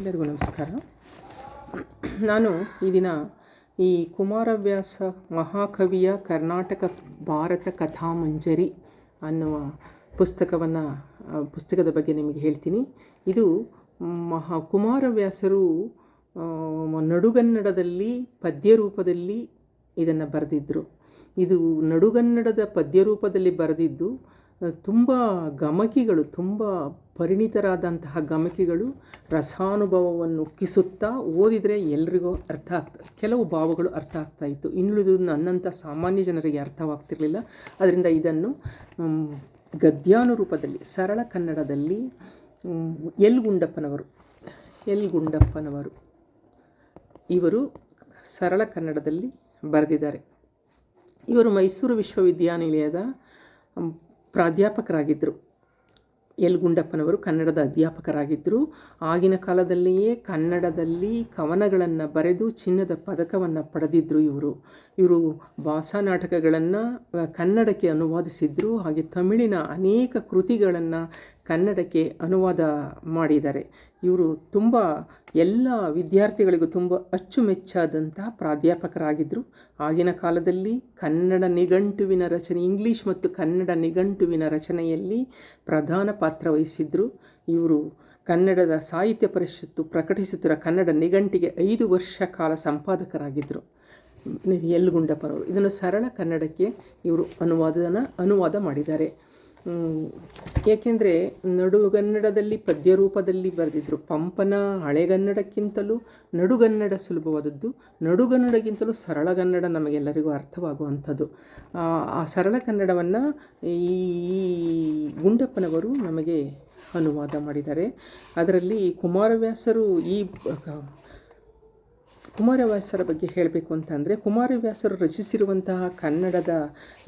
ಎಲ್ಲರಿಗೂ ನಮಸ್ಕಾರ. ನಾನು ಈ ದಿನ ಈ ಕುಮಾರವ್ಯಾಸ ಮಹಾಕವಿಯ ಕರ್ನಾಟಕ ಭಾರತ ಕಥಾಮಂಜರಿ ಅನ್ನುವ ಪುಸ್ತಕವನ್ನು ಪುಸ್ತಕದ ಬಗ್ಗೆ ನಿಮಗೆ ಹೇಳ್ತೀನಿ. ಇದು ಮಹಾ, ಕುಮಾರವ್ಯಾಸರು ನಡುಗನ್ನಡದಲ್ಲಿ, ಪದ್ಯ ರೂಪದಲ್ಲಿ ಇದನ್ನು ಬರೆದಿದ್ದರು ಇದು ನಡುಗನ್ನಡದ ಪದ್ಯ ರೂಪದಲ್ಲಿ ಬರೆದಿದ್ದು ತುಂಬ ಗಮಕಿಗಳು, ತುಂಬ ಪರಿಣಿತರಾದಂತಹ ಗಮಕಿಗಳು ರಸಾನುಭವವನ್ನು ಉಕ್ಕಿಸುತ್ತಾ ಓದಿದರೆ ಎಲ್ರಿಗೂ ಅರ್ಥ ಆಗ್ತದೆ. ಕೆಲವು ಭಾವಗಳು ಅರ್ಥ ಆಗ್ತಾ ಇತ್ತು. ಇನ್ನುಳಿದು ನನ್ನಂಥ ಸಾಮಾನ್ಯ ಜನರಿಗೆ ಅರ್ಥವಾಗ್ತಿರಲಿಲ್ಲ. ಅದರಿಂದ ಇದನ್ನು ಗದ್ಯಾನುರೂಪದಲ್ಲಿ, ಸರಳ ಕನ್ನಡದಲ್ಲಿ ಎಲ್ ಗುಂಡಪ್ಪನವರು ಎಲ್ ಗುಂಡಪ್ಪನವರು ಇವರು ಸರಳ ಕನ್ನಡದಲ್ಲಿ ಬರೆದಿದ್ದಾರೆ. ಇವರು ಮೈಸೂರು ವಿಶ್ವವಿದ್ಯಾನಿಲಯದ ಪ್ರಾಧ್ಯಾಪಕರಾಗಿದ್ದರು. ಎಲ್. ಗುಂಡಪ್ಪನವರು ಕನ್ನಡದ ಅಧ್ಯಾಪಕರಾಗಿದ್ದರು. ಆಗಿನ ಕಾಲದಲ್ಲಿಯೇ ಕನ್ನಡದಲ್ಲಿ ಕವನಗಳನ್ನು ಬರೆದು ಚಿನ್ನದ ಪದಕವನ್ನು ಪಡೆದಿದ್ದರು ಇವರು. ಇವರು ಭಾಷಾ ನಾಟಕಗಳನ್ನು ಕನ್ನಡಕ್ಕೆ ಅನುವಾದಿಸಿದ್ದರು ಹಾಗೆ ತಮಿಳಿನ ಅನೇಕ ಕೃತಿಗಳನ್ನು ಕನ್ನಡಕ್ಕೆ ಅನುವಾದ ಮಾಡಿದ್ದಾರೆ. ಇವರು ತುಂಬ ಎಲ್ಲ ವಿದ್ಯಾರ್ಥಿಗಳಿಗೂ ತುಂಬ ಅಚ್ಚುಮೆಚ್ಚಾದಂತಹ ಪ್ರಾಧ್ಯಾಪಕರಾಗಿದ್ದರು ಆಗಿನ ಕಾಲದಲ್ಲಿ ಕನ್ನಡ ನಿಘಂಟುವಿನ ರಚನೆ, ಇಂಗ್ಲೀಷ್ ಮತ್ತು ಕನ್ನಡ ನಿಘಂಟುವಿನ ರಚನೆಯಲ್ಲಿ ಪ್ರಧಾನ ಪಾತ್ರ ವಹಿಸಿದ್ರು. ಇವರು ಕನ್ನಡದ ಸಾಹಿತ್ಯ ಪರಿಷತ್ತು ಪ್ರಕಟಿಸುತ್ತಿರುವ ಕನ್ನಡ ನಿಘಂಟಿಗೆ ಐದು ವರ್ಷ ಕಾಲ ಸಂಪಾದಕರಾಗಿದ್ದರು ಎಲ್ ಗುಂಡಪ್ಪನವರು ಇದನ್ನು ಸರಳ ಕನ್ನಡಕ್ಕೆ ಇವರು ಅನುವಾದನ, ಅನುವಾದ ಮಾಡಿದ್ದಾರೆ. ಏಕೆಂದರೆ ನಡುಗನ್ನಡದಲ್ಲಿ ಪದ್ಯ ರೂಪದಲ್ಲಿ ಬರೆದಿದ್ದರು ಪಂಪನ ಹಳೆಗನ್ನಡಕ್ಕಿಂತಲೂ ನಡುಗನ್ನಡ ಸುಲಭವಾದದ್ದು. ನಡುಗನ್ನಡಕ್ಕಿಂತಲೂ ಸರಳಗನ್ನಡ ನಮಗೆಲ್ಲರಿಗೂ ಅರ್ಥವಾಗುವಂಥದ್ದು. ಆ ಸರಳ ಕನ್ನಡವನ್ನು ಈ ಗುಂಡಪ್ಪನವರು ನಮಗೆ ಅನುವಾದ ಮಾಡಿದ್ದಾರೆ. ಅದರಲ್ಲಿ ಕುಮಾರವ್ಯಾಸರು ಈ ಕುಮಾರವ್ಯಾಸರ ಬಗ್ಗೆ ಹೇಳಬೇಕು ಅಂತಂದರೆ, ಕುಮಾರವ್ಯಾಸರು ರಚಿಸಿರುವಂತಹ ಕನ್ನಡದ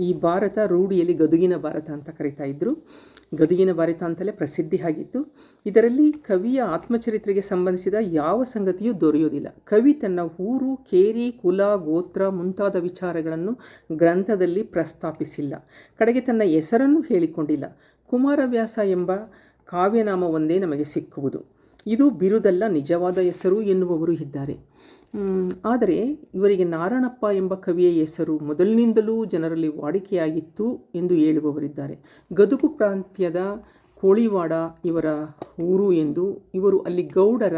ಈ ಭಾರತ ರೂಢಿಯಲ್ಲಿ ಗದುಗಿನ ಭಾರತ ಅಂತ ಕರಿತಾ ಇದ್ದರು ಗದುಗಿನ ಭಾರತ ಅಂತಲೇ ಪ್ರಸಿದ್ಧಿ ಆಗಿತ್ತು. ಇದರಲ್ಲಿ ಕವಿಯ ಆತ್ಮಚರಿತ್ರೆಗೆ ಸಂಬಂಧಿಸಿದ ಯಾವ ಸಂಗತಿಯೂ ದೊರೆಯೋದಿಲ್ಲ ಕವಿ ತನ್ನ ಊರು, ಕೇರಿ, ಕುಲ, ಗೋತ್ರ ಮುಂತಾದ ವಿಚಾರಗಳನ್ನು ಗ್ರಂಥದಲ್ಲಿ ಪ್ರಸ್ತಾಪಿಸಿಲ್ಲ. ಕಡೆಗೆ ತನ್ನ ಹೆಸರನ್ನು ಹೇಳಿಕೊಂಡಿಲ್ಲ. ಕುಮಾರವ್ಯಾಸ ಎಂಬ ಕಾವ್ಯನಾಮ ಒಂದೇ ನಮಗೆ ಸಿಕ್ಕುವುದು. ಇದು ಬಿರುದಲ್ಲ ನಿಜವಾದ ಹೆಸರು ಎನ್ನುವವರು ಇದ್ದಾರೆ. ಆದರೆ ಇವರಿಗೆ ನಾರಣಪ್ಪ ಎಂಬ ಕವಿಯ ಹೆಸರು ಮೊದಲಿನಿಂದಲೂ ಜನರಲ್ಲಿ ವಾಡಿಕೆಯಾಗಿತ್ತು ಎಂದು ಹೇಳುವವರಿದ್ದಾರೆ. ಗದುಗು ಪ್ರಾಂತ್ಯದ ಕೋಳಿವಾಡ ಇವರ ಊರು ಎಂದು ಇವರು ಅಲ್ಲಿ ಗೌಡರ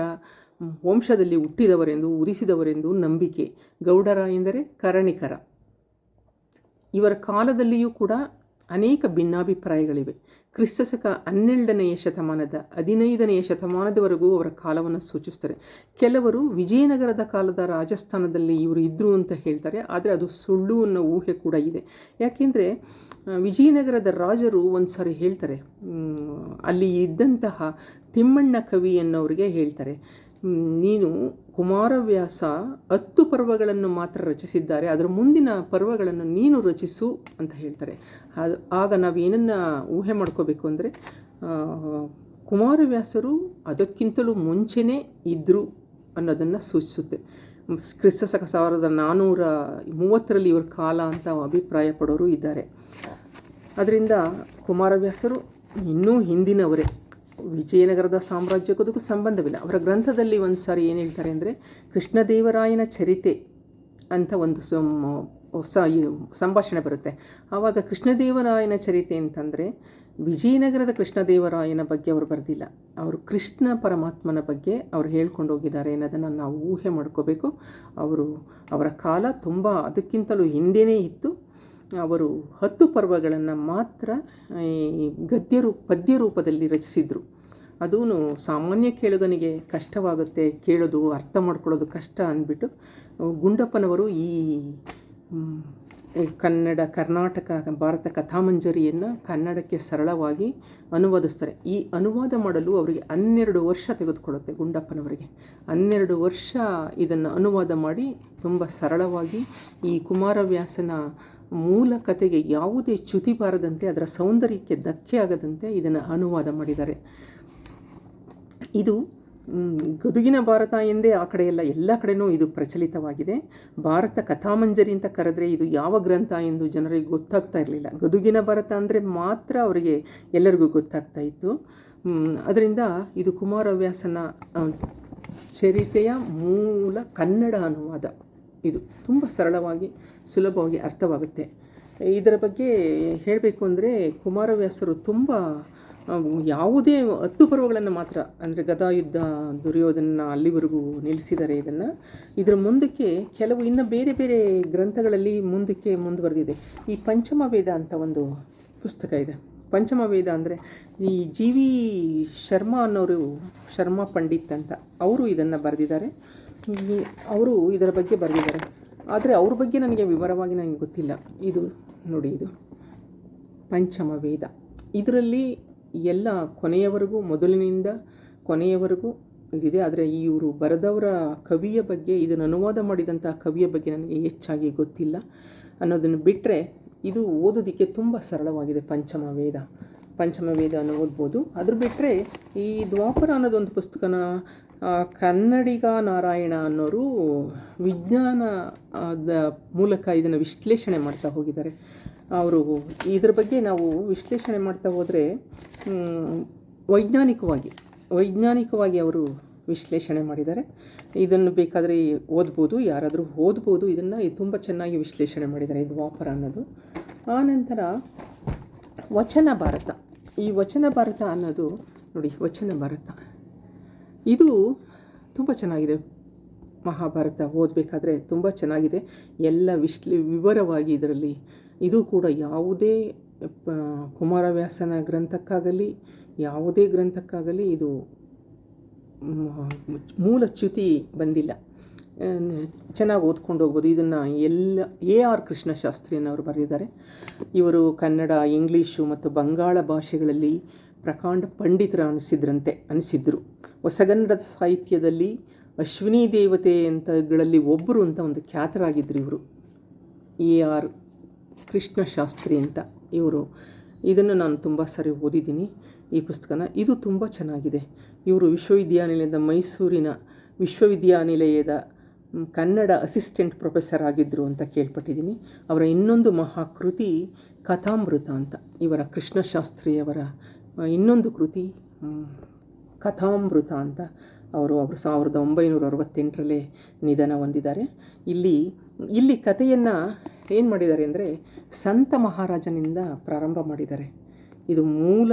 ವಂಶದಲ್ಲಿ ಹುಟ್ಟಿದವರೆಂದು, ಉದಿಸಿದವರೆಂದು ನಂಬಿಕೆ. ಗೌಡರ ಎಂದರೆ ಕರಣಿಕರ. ಇವರ ಕಾಲದಲ್ಲಿಯೂ ಕೂಡ ಅನೇಕ ಭಿನ್ನಾಭಿಪ್ರಾಯಗಳಿವೆ. ಕ್ರಿಸ್ತಶಕ ಹನ್ನೆರಡನೆಯ ಶತಮಾನದ ಹದಿನೈದನೆಯ ಶತಮಾನದವರೆಗೂ ಅವರ ಕಾಲವನ್ನು ಸೂಚಿಸ್ತಾರೆ ಕೆಲವರು ವಿಜಯನಗರದ ಕಾಲದ ರಾಜಸ್ಥಾನದಲ್ಲಿ ಇವರು ಇದ್ದರು ಅಂತ ಹೇಳ್ತಾರೆ, ಆದರೆ ಅದು ಸುಳ್ಳು ಅನ್ನೋ ಊಹೆ ಕೂಡ ಇದೆ. ಯಾಕೆಂದರೆ ವಿಜಯನಗರದ ರಾಜರು ಒಂದು ಹೇಳ್ತಾರೆ ಅಲ್ಲಿ ಇದ್ದಂತಹ ತಿಮ್ಮಣ್ಣ ಕವಿ ಅನ್ನೋರಿಗೆ ಹೇಳ್ತಾರೆ ನೀನು ಕುಮಾರವ್ಯಾಸ ಹತ್ತು ಪರ್ವಗಳನ್ನು ಮಾತ್ರ ರಚಿಸಿದ್ದಾರೆ. ಅದರ ಮುಂದಿನ ಪರ್ವಗಳನ್ನು ನೀನು ರಚಿಸು ಅಂತ ಹೇಳ್ತಾರೆ. ಅದು ಆಗ ನಾವು ಏನನ್ನು ಊಹೆ ಮಾಡ್ಕೋಬೇಕು ಅಂದರೆ ಕುಮಾರವ್ಯಾಸರು ಅದಕ್ಕಿಂತಲೂ ಮುಂಚೆನೇ ಇದ್ದರು ಅನ್ನೋದನ್ನು ಸೂಚಿಸುತ್ತೆ. ಕ್ರಿಸ್ತ ಸಕ ಸಾವಿರದ ನಾನ್ನೂರ ಮೂವತ್ತರಲ್ಲಿ ಇವರ ಕಾಲ ಅಂತ ಅಭಿಪ್ರಾಯ ಪಡೋರು ಇದ್ದಾರೆ. ಅದರಿಂದ ಕುಮಾರವ್ಯಾಸರು ಇನ್ನೂ ಹಿಂದಿನವರೇ. ವಿಜಯನಗರದ ಸಾಮ್ರಾಜ್ಯಕ್ಕದಕ್ಕೂ ಸಂಬಂಧವಿಲ್ಲ. ಅವರ ಗ್ರಂಥದಲ್ಲಿ ಒಂದು ಸಾರಿ ಏನು ಹೇಳ್ತಾರೆ ಅಂದರೆ, ಕೃಷ್ಣದೇವರಾಯನ ಚರಿತೆ ಅಂತ ಒಂದು ಸಂಭಾಷಣೆ ಬರುತ್ತೆ. ಆವಾಗ ಕೃಷ್ಣದೇವರಾಯನ ಚರಿತೆ ಅಂತಂದರೆ, ವಿಜಯನಗರದ ಕೃಷ್ಣದೇವರಾಯನ ಬಗ್ಗೆ ಅವರು ಬರೆದಿಲ್ಲ. ಅವರು ಕೃಷ್ಣ ಪರಮಾತ್ಮನ ಬಗ್ಗೆ ಅವರು ಹೇಳ್ಕೊಂಡು ಹೋಗಿದ್ದಾರೆ ಅನ್ನೋದನ್ನು ನಾವು ಊಹೆ ಮಾಡ್ಕೋಬೇಕು. ಅವರು ಅವರ ಕಾಲ ತುಂಬ ಅದಕ್ಕಿಂತಲೂ ಹಿಂದೆಯೇ ಇತ್ತು. ಅವರು ಹತ್ತು ಪರ್ವಗಳನ್ನು ಮಾತ್ರ ಗದ್ಯ ರೂಪ, ಪದ್ಯ ರೂಪದಲ್ಲಿ ರಚಿಸಿದರು. ಅದೂ ಸಾಮಾನ್ಯ ಕೇಳುಗನಿಗೆ ಕಷ್ಟವಾಗುತ್ತೆ, ಕೇಳೋದು, ಅರ್ಥ ಮಾಡ್ಕೊಳ್ಳೋದು ಕಷ್ಟ ಅಂದ್ಬಿಟ್ಟು, ಗುಂಡಪ್ಪನವರು ಈ ಕನ್ನಡ, ಕರ್ನಾಟಕ, ಭಾರತ ಕಥಾಮಂಜರಿಯನ್ನು ಕನ್ನಡಕ್ಕೆ ಸರಳವಾಗಿ ಅನುವಾದಿಸ್ತಾರೆ. ಈ ಅನುವಾದ ಮಾಡಲು ಅವರಿಗೆ ಹನ್ನೆರಡು ವರ್ಷ ತೆಗೆದುಕೊಳ್ಳುತ್ತೆ ಗುಂಡಪ್ಪನವರಿಗೆ. ಹನ್ನೆರಡು ವರ್ಷ ಇದನ್ನು ಅನುವಾದ ಮಾಡಿ ತುಂಬ ಸರಳವಾಗಿ ಈ ಕುಮಾರವ್ಯಾಸನ ಮೂಲ ಕಥೆಗೆ ಯಾವುದೇ ಚ್ಯುತಿ ಬಾರದಂತೆ, ಅದರ ಸೌಂದರ್ಯಕ್ಕೆ ಧಕ್ಕೆ ಆಗದಂತೆ ಇದನ್ನು ಅನುವಾದ ಮಾಡಿದ್ದಾರೆ. ಇದು ಗದುಗಿನ ಭಾರತ ಎಂದೇ ಆ ಕಡೆಯೆಲ್ಲ ಎಲ್ಲ ಕಡೆನೂ ಇದು ಪ್ರಚಲಿತವಾಗಿದೆ. ಭಾರತ ಕಥಾಮಂಜರಿ ಅಂತ ಕರೆದ್ರೆ ಇದು ಯಾವ ಗ್ರಂಥ ಎಂದು ಜನರಿಗೆ ಗೊತ್ತಾಗ್ತಾ ಇರಲಿಲ್ಲ. ಗದುಗಿನ ಭಾರತ ಅಂದರೆ ಮಾತ್ರ ಅವರಿಗೆ ಎಲ್ಲರಿಗೂ ಗೊತ್ತಾಗ್ತಾ ಇತ್ತು. ಅದರಿಂದ ಇದು ಕುಮಾರವ್ಯಾಸನ ಚರಿತೆಯ ಮೂಲ ಕನ್ನಡ ಅನುವಾದ. ಇದು ತುಂಬ ಸರಳವಾಗಿ, ಸುಲಭವಾಗಿ ಅರ್ಥವಾಗುತ್ತೆ. ಇದರ ಬಗ್ಗೆ ಹೇಳಬೇಕು ಅಂದರೆ ಕುಮಾರವ್ಯಾಸರು ತುಂಬ ಯಾವುದೇ ಹತ್ತು ಪರ್ವಗಳನ್ನು ಮಾತ್ರ, ಅಂದರೆ ಗದಾಯುದ್ಧ ದುರ್ಯೋಧನ ಅಲ್ಲಿವರೆಗೂ ನಿಲ್ಲಿಸಿದ್ದಾರೆ ಇದನ್ನು. ಇದರ ಮುಂದಕ್ಕೆ ಕೆಲವು ಇನ್ನು ಬೇರೆ ಬೇರೆ ಗ್ರಂಥಗಳಲ್ಲಿ ಮುಂದಕ್ಕೆ ಮುಂದುವರೆದಿದೆ. ಈ ಪಂಚಮ ವೇದ ಅಂತ ಒಂದು ಪುಸ್ತಕ ಇದೆ. ಪಂಚಮ ವೇದ ಅಂದರೆ ಈ ಜಿ ವಿ ಶರ್ಮಾ ಅನ್ನೋರು, ಶರ್ಮಾ ಪಂಡಿತ್ ಅಂತ, ಅವರು ಇದನ್ನು ಬರೆದಿದ್ದಾರೆ. ಅವರು ಇದರ ಬಗ್ಗೆ ಬರೆದಿದ್ದಾರೆ. ಆದರೆ ಅವ್ರ ಬಗ್ಗೆ ನನಗೆ ವಿವರವಾಗಿ ನನಗೆ ಗೊತ್ತಿಲ್ಲ. ಇದು ನೋಡಿ ಇದು. ಪಂಚಮ ವೇದ. ಇದರಲ್ಲಿ ಎಲ್ಲ ಕೊನೆಯವರೆಗೂ, ಮೊದಲಿನಿಂದ ಕೊನೆಯವರೆಗೂ ಇದಿದೆ. ಆದರೆ ಇವರು ಬರೆದವರ ಕವಿಯ ಬಗ್ಗೆ, ಇದನ್ನು ಅನುವಾದ ಮಾಡಿದಂಥ ಕವಿಯ ಬಗ್ಗೆ ನನಗೆ ಹೆಚ್ಚಾಗಿ ಗೊತ್ತಿಲ್ಲ. ಅನ್ನೋದನ್ನು ಬಿಟ್ಟರೆ ಇದು ಓದೋದಕ್ಕೆ ತುಂಬ ಸರಳವಾಗಿದೆ ಪಂಚಮ ವೇದ. ಪಂಚಮ ವೇದ ಅನ್ನೋ ಓದ್ಬೋದು. ಅದ್ರ ಬಿಟ್ಟರೆ ಈ ದ್ವಾಪರ ಅನ್ನೋದೊಂದು ಪುಸ್ತಕನ ಕನ್ನಡಿಗ ನಾರಾಯಣ ಅನ್ನೋರು ವಿಜ್ಞಾನದ ಮೂಲಕ ಇದನ್ನು ವಿಶ್ಲೇಷಣೆ ಮಾಡ್ತಾ ಹೋಗಿದ್ದಾರೆ. ಅವರು ಇದ್ರ ಬಗ್ಗೆ ನಾವು ವಿಶ್ಲೇಷಣೆ ಮಾಡ್ತಾ ಹೋದರೆ ವೈಜ್ಞಾನಿಕವಾಗಿ ವೈಜ್ಞಾನಿಕವಾಗಿ ಅವರು ವಿಶ್ಲೇಷಣೆ ಮಾಡಿದ್ದಾರೆ. ಇದನ್ನು ಬೇಕಾದರೆ ಓದ್ಬೋದು, ಯಾರಾದರೂ ಓದ್ಬೋದು. ಇದನ್ನು ತುಂಬ ಚೆನ್ನಾಗಿ ವಿಶ್ಲೇಷಣೆ ಮಾಡಿದ್ದಾರೆ ಇದು ವಾಪರ ಅನ್ನೋದು. ಆನಂತರ ವಚನ ಭಾರತ. ಈ ವಚನ ಭಾರತ ಅನ್ನೋದು ನೋಡಿ, ವಚನ ಭಾರತ. ಇದು ತುಂಬ ಚೆನ್ನಾಗಿದೆ. ಮಹಾಭಾರತ ಓದಬೇಕಾದ್ರೆ ತುಂಬ ಚೆನ್ನಾಗಿದೆ. ಎಲ್ಲ ವಿಶ್ಲಿ ವಿವರವಾಗಿ ಇದರಲ್ಲಿ. ಇದು ಕೂಡ ಯಾವುದೇ ಕುಮಾರವ್ಯಾಸನ ಗ್ರಂಥಕ್ಕಾಗಲಿ, ಯಾವುದೇ ಗ್ರಂಥಕ್ಕಾಗಲಿ ಇದು ಮೂಲ ಚ್ಯುತಿ ಬಂದಿಲ್ಲ. ಚೆನ್ನಾಗಿ ಓದ್ಕೊಂಡು ಹೋಗ್ಬೋದು. ಇದನ್ನು ಎಲ್ಲ, ಎ ಆರ್ ಕೃಷ್ಣಶಾಸ್ತ್ರಿಯನ್ನವರು ಬರೆದಿದ್ದಾರೆ. ಇವರು ಕನ್ನಡ, ಇಂಗ್ಲೀಷು ಮತ್ತು ಬಂಗಾಳ ಭಾಷೆಗಳಲ್ಲಿ ಪ್ರಕಾಂಡ ಪಂಡಿತರ ಅನಿಸಿದ್ರಂತೆ ಅನಿಸಿದ್ರು ಹೊಸಗನ್ನಡದ ಸಾಹಿತ್ಯದಲ್ಲಿ ಅಶ್ವಿನಿ ದೇವತೆ ಅಂತಗಳಲ್ಲಿ ಒಬ್ಬರು ಅಂತ ಒಂದು ಖ್ಯಾತರಾಗಿದ್ದರು ಇವರು. ಎ ಆರ್ ಕೃಷ್ಣಶಾಸ್ತ್ರಿ ಅಂತ ಇವರು. ಇದನ್ನು ನಾನು ತುಂಬ ಸರಿ ಓದಿದ್ದೀನಿ ಈ ಪುಸ್ತಕನ. ಇದು ತುಂಬ ಚೆನ್ನಾಗಿದೆ. ಇವರು ವಿಶ್ವವಿದ್ಯಾನಿಲಯದ ಮೈಸೂರಿನ ವಿಶ್ವವಿದ್ಯಾನಿಲಯದ ಕನ್ನಡ ಅಸಿಸ್ಟೆಂಟ್ ಪ್ರೊಫೆಸರ್ ಆಗಿದ್ದರು ಅಂತ ಕೇಳ್ಪಟ್ಟಿದ್ದೀನಿ. ಅವರ ಇನ್ನೊಂದು ಮಹಾಕೃತಿ ಕಥಾಮೃತ ಅಂತ. ಇವರ ಕೃಷ್ಣಶಾಸ್ತ್ರಿಯವರ ಇನ್ನೊಂದು ಕೃತಿ ಕಥಾಮೃತ ಅಂತ ಅವರು ಅವರು ಸಾವಿರದ ಒಂಬೈನೂರ ಅರವತ್ತೆಂಟರಲ್ಲೇ ನಿಧನ ಹೊಂದಿದ್ದಾರೆ. ಇಲ್ಲಿ ಇಲ್ಲಿ ಕಥೆಯನ್ನು ಏನು ಮಾಡಿದ್ದಾರೆ ಅಂದರೆ ಸಂತ ಮಹಾರಾಜನಿಂದ ಪ್ರಾರಂಭ ಮಾಡಿದ್ದಾರೆ. ಇದು ಮೂಲ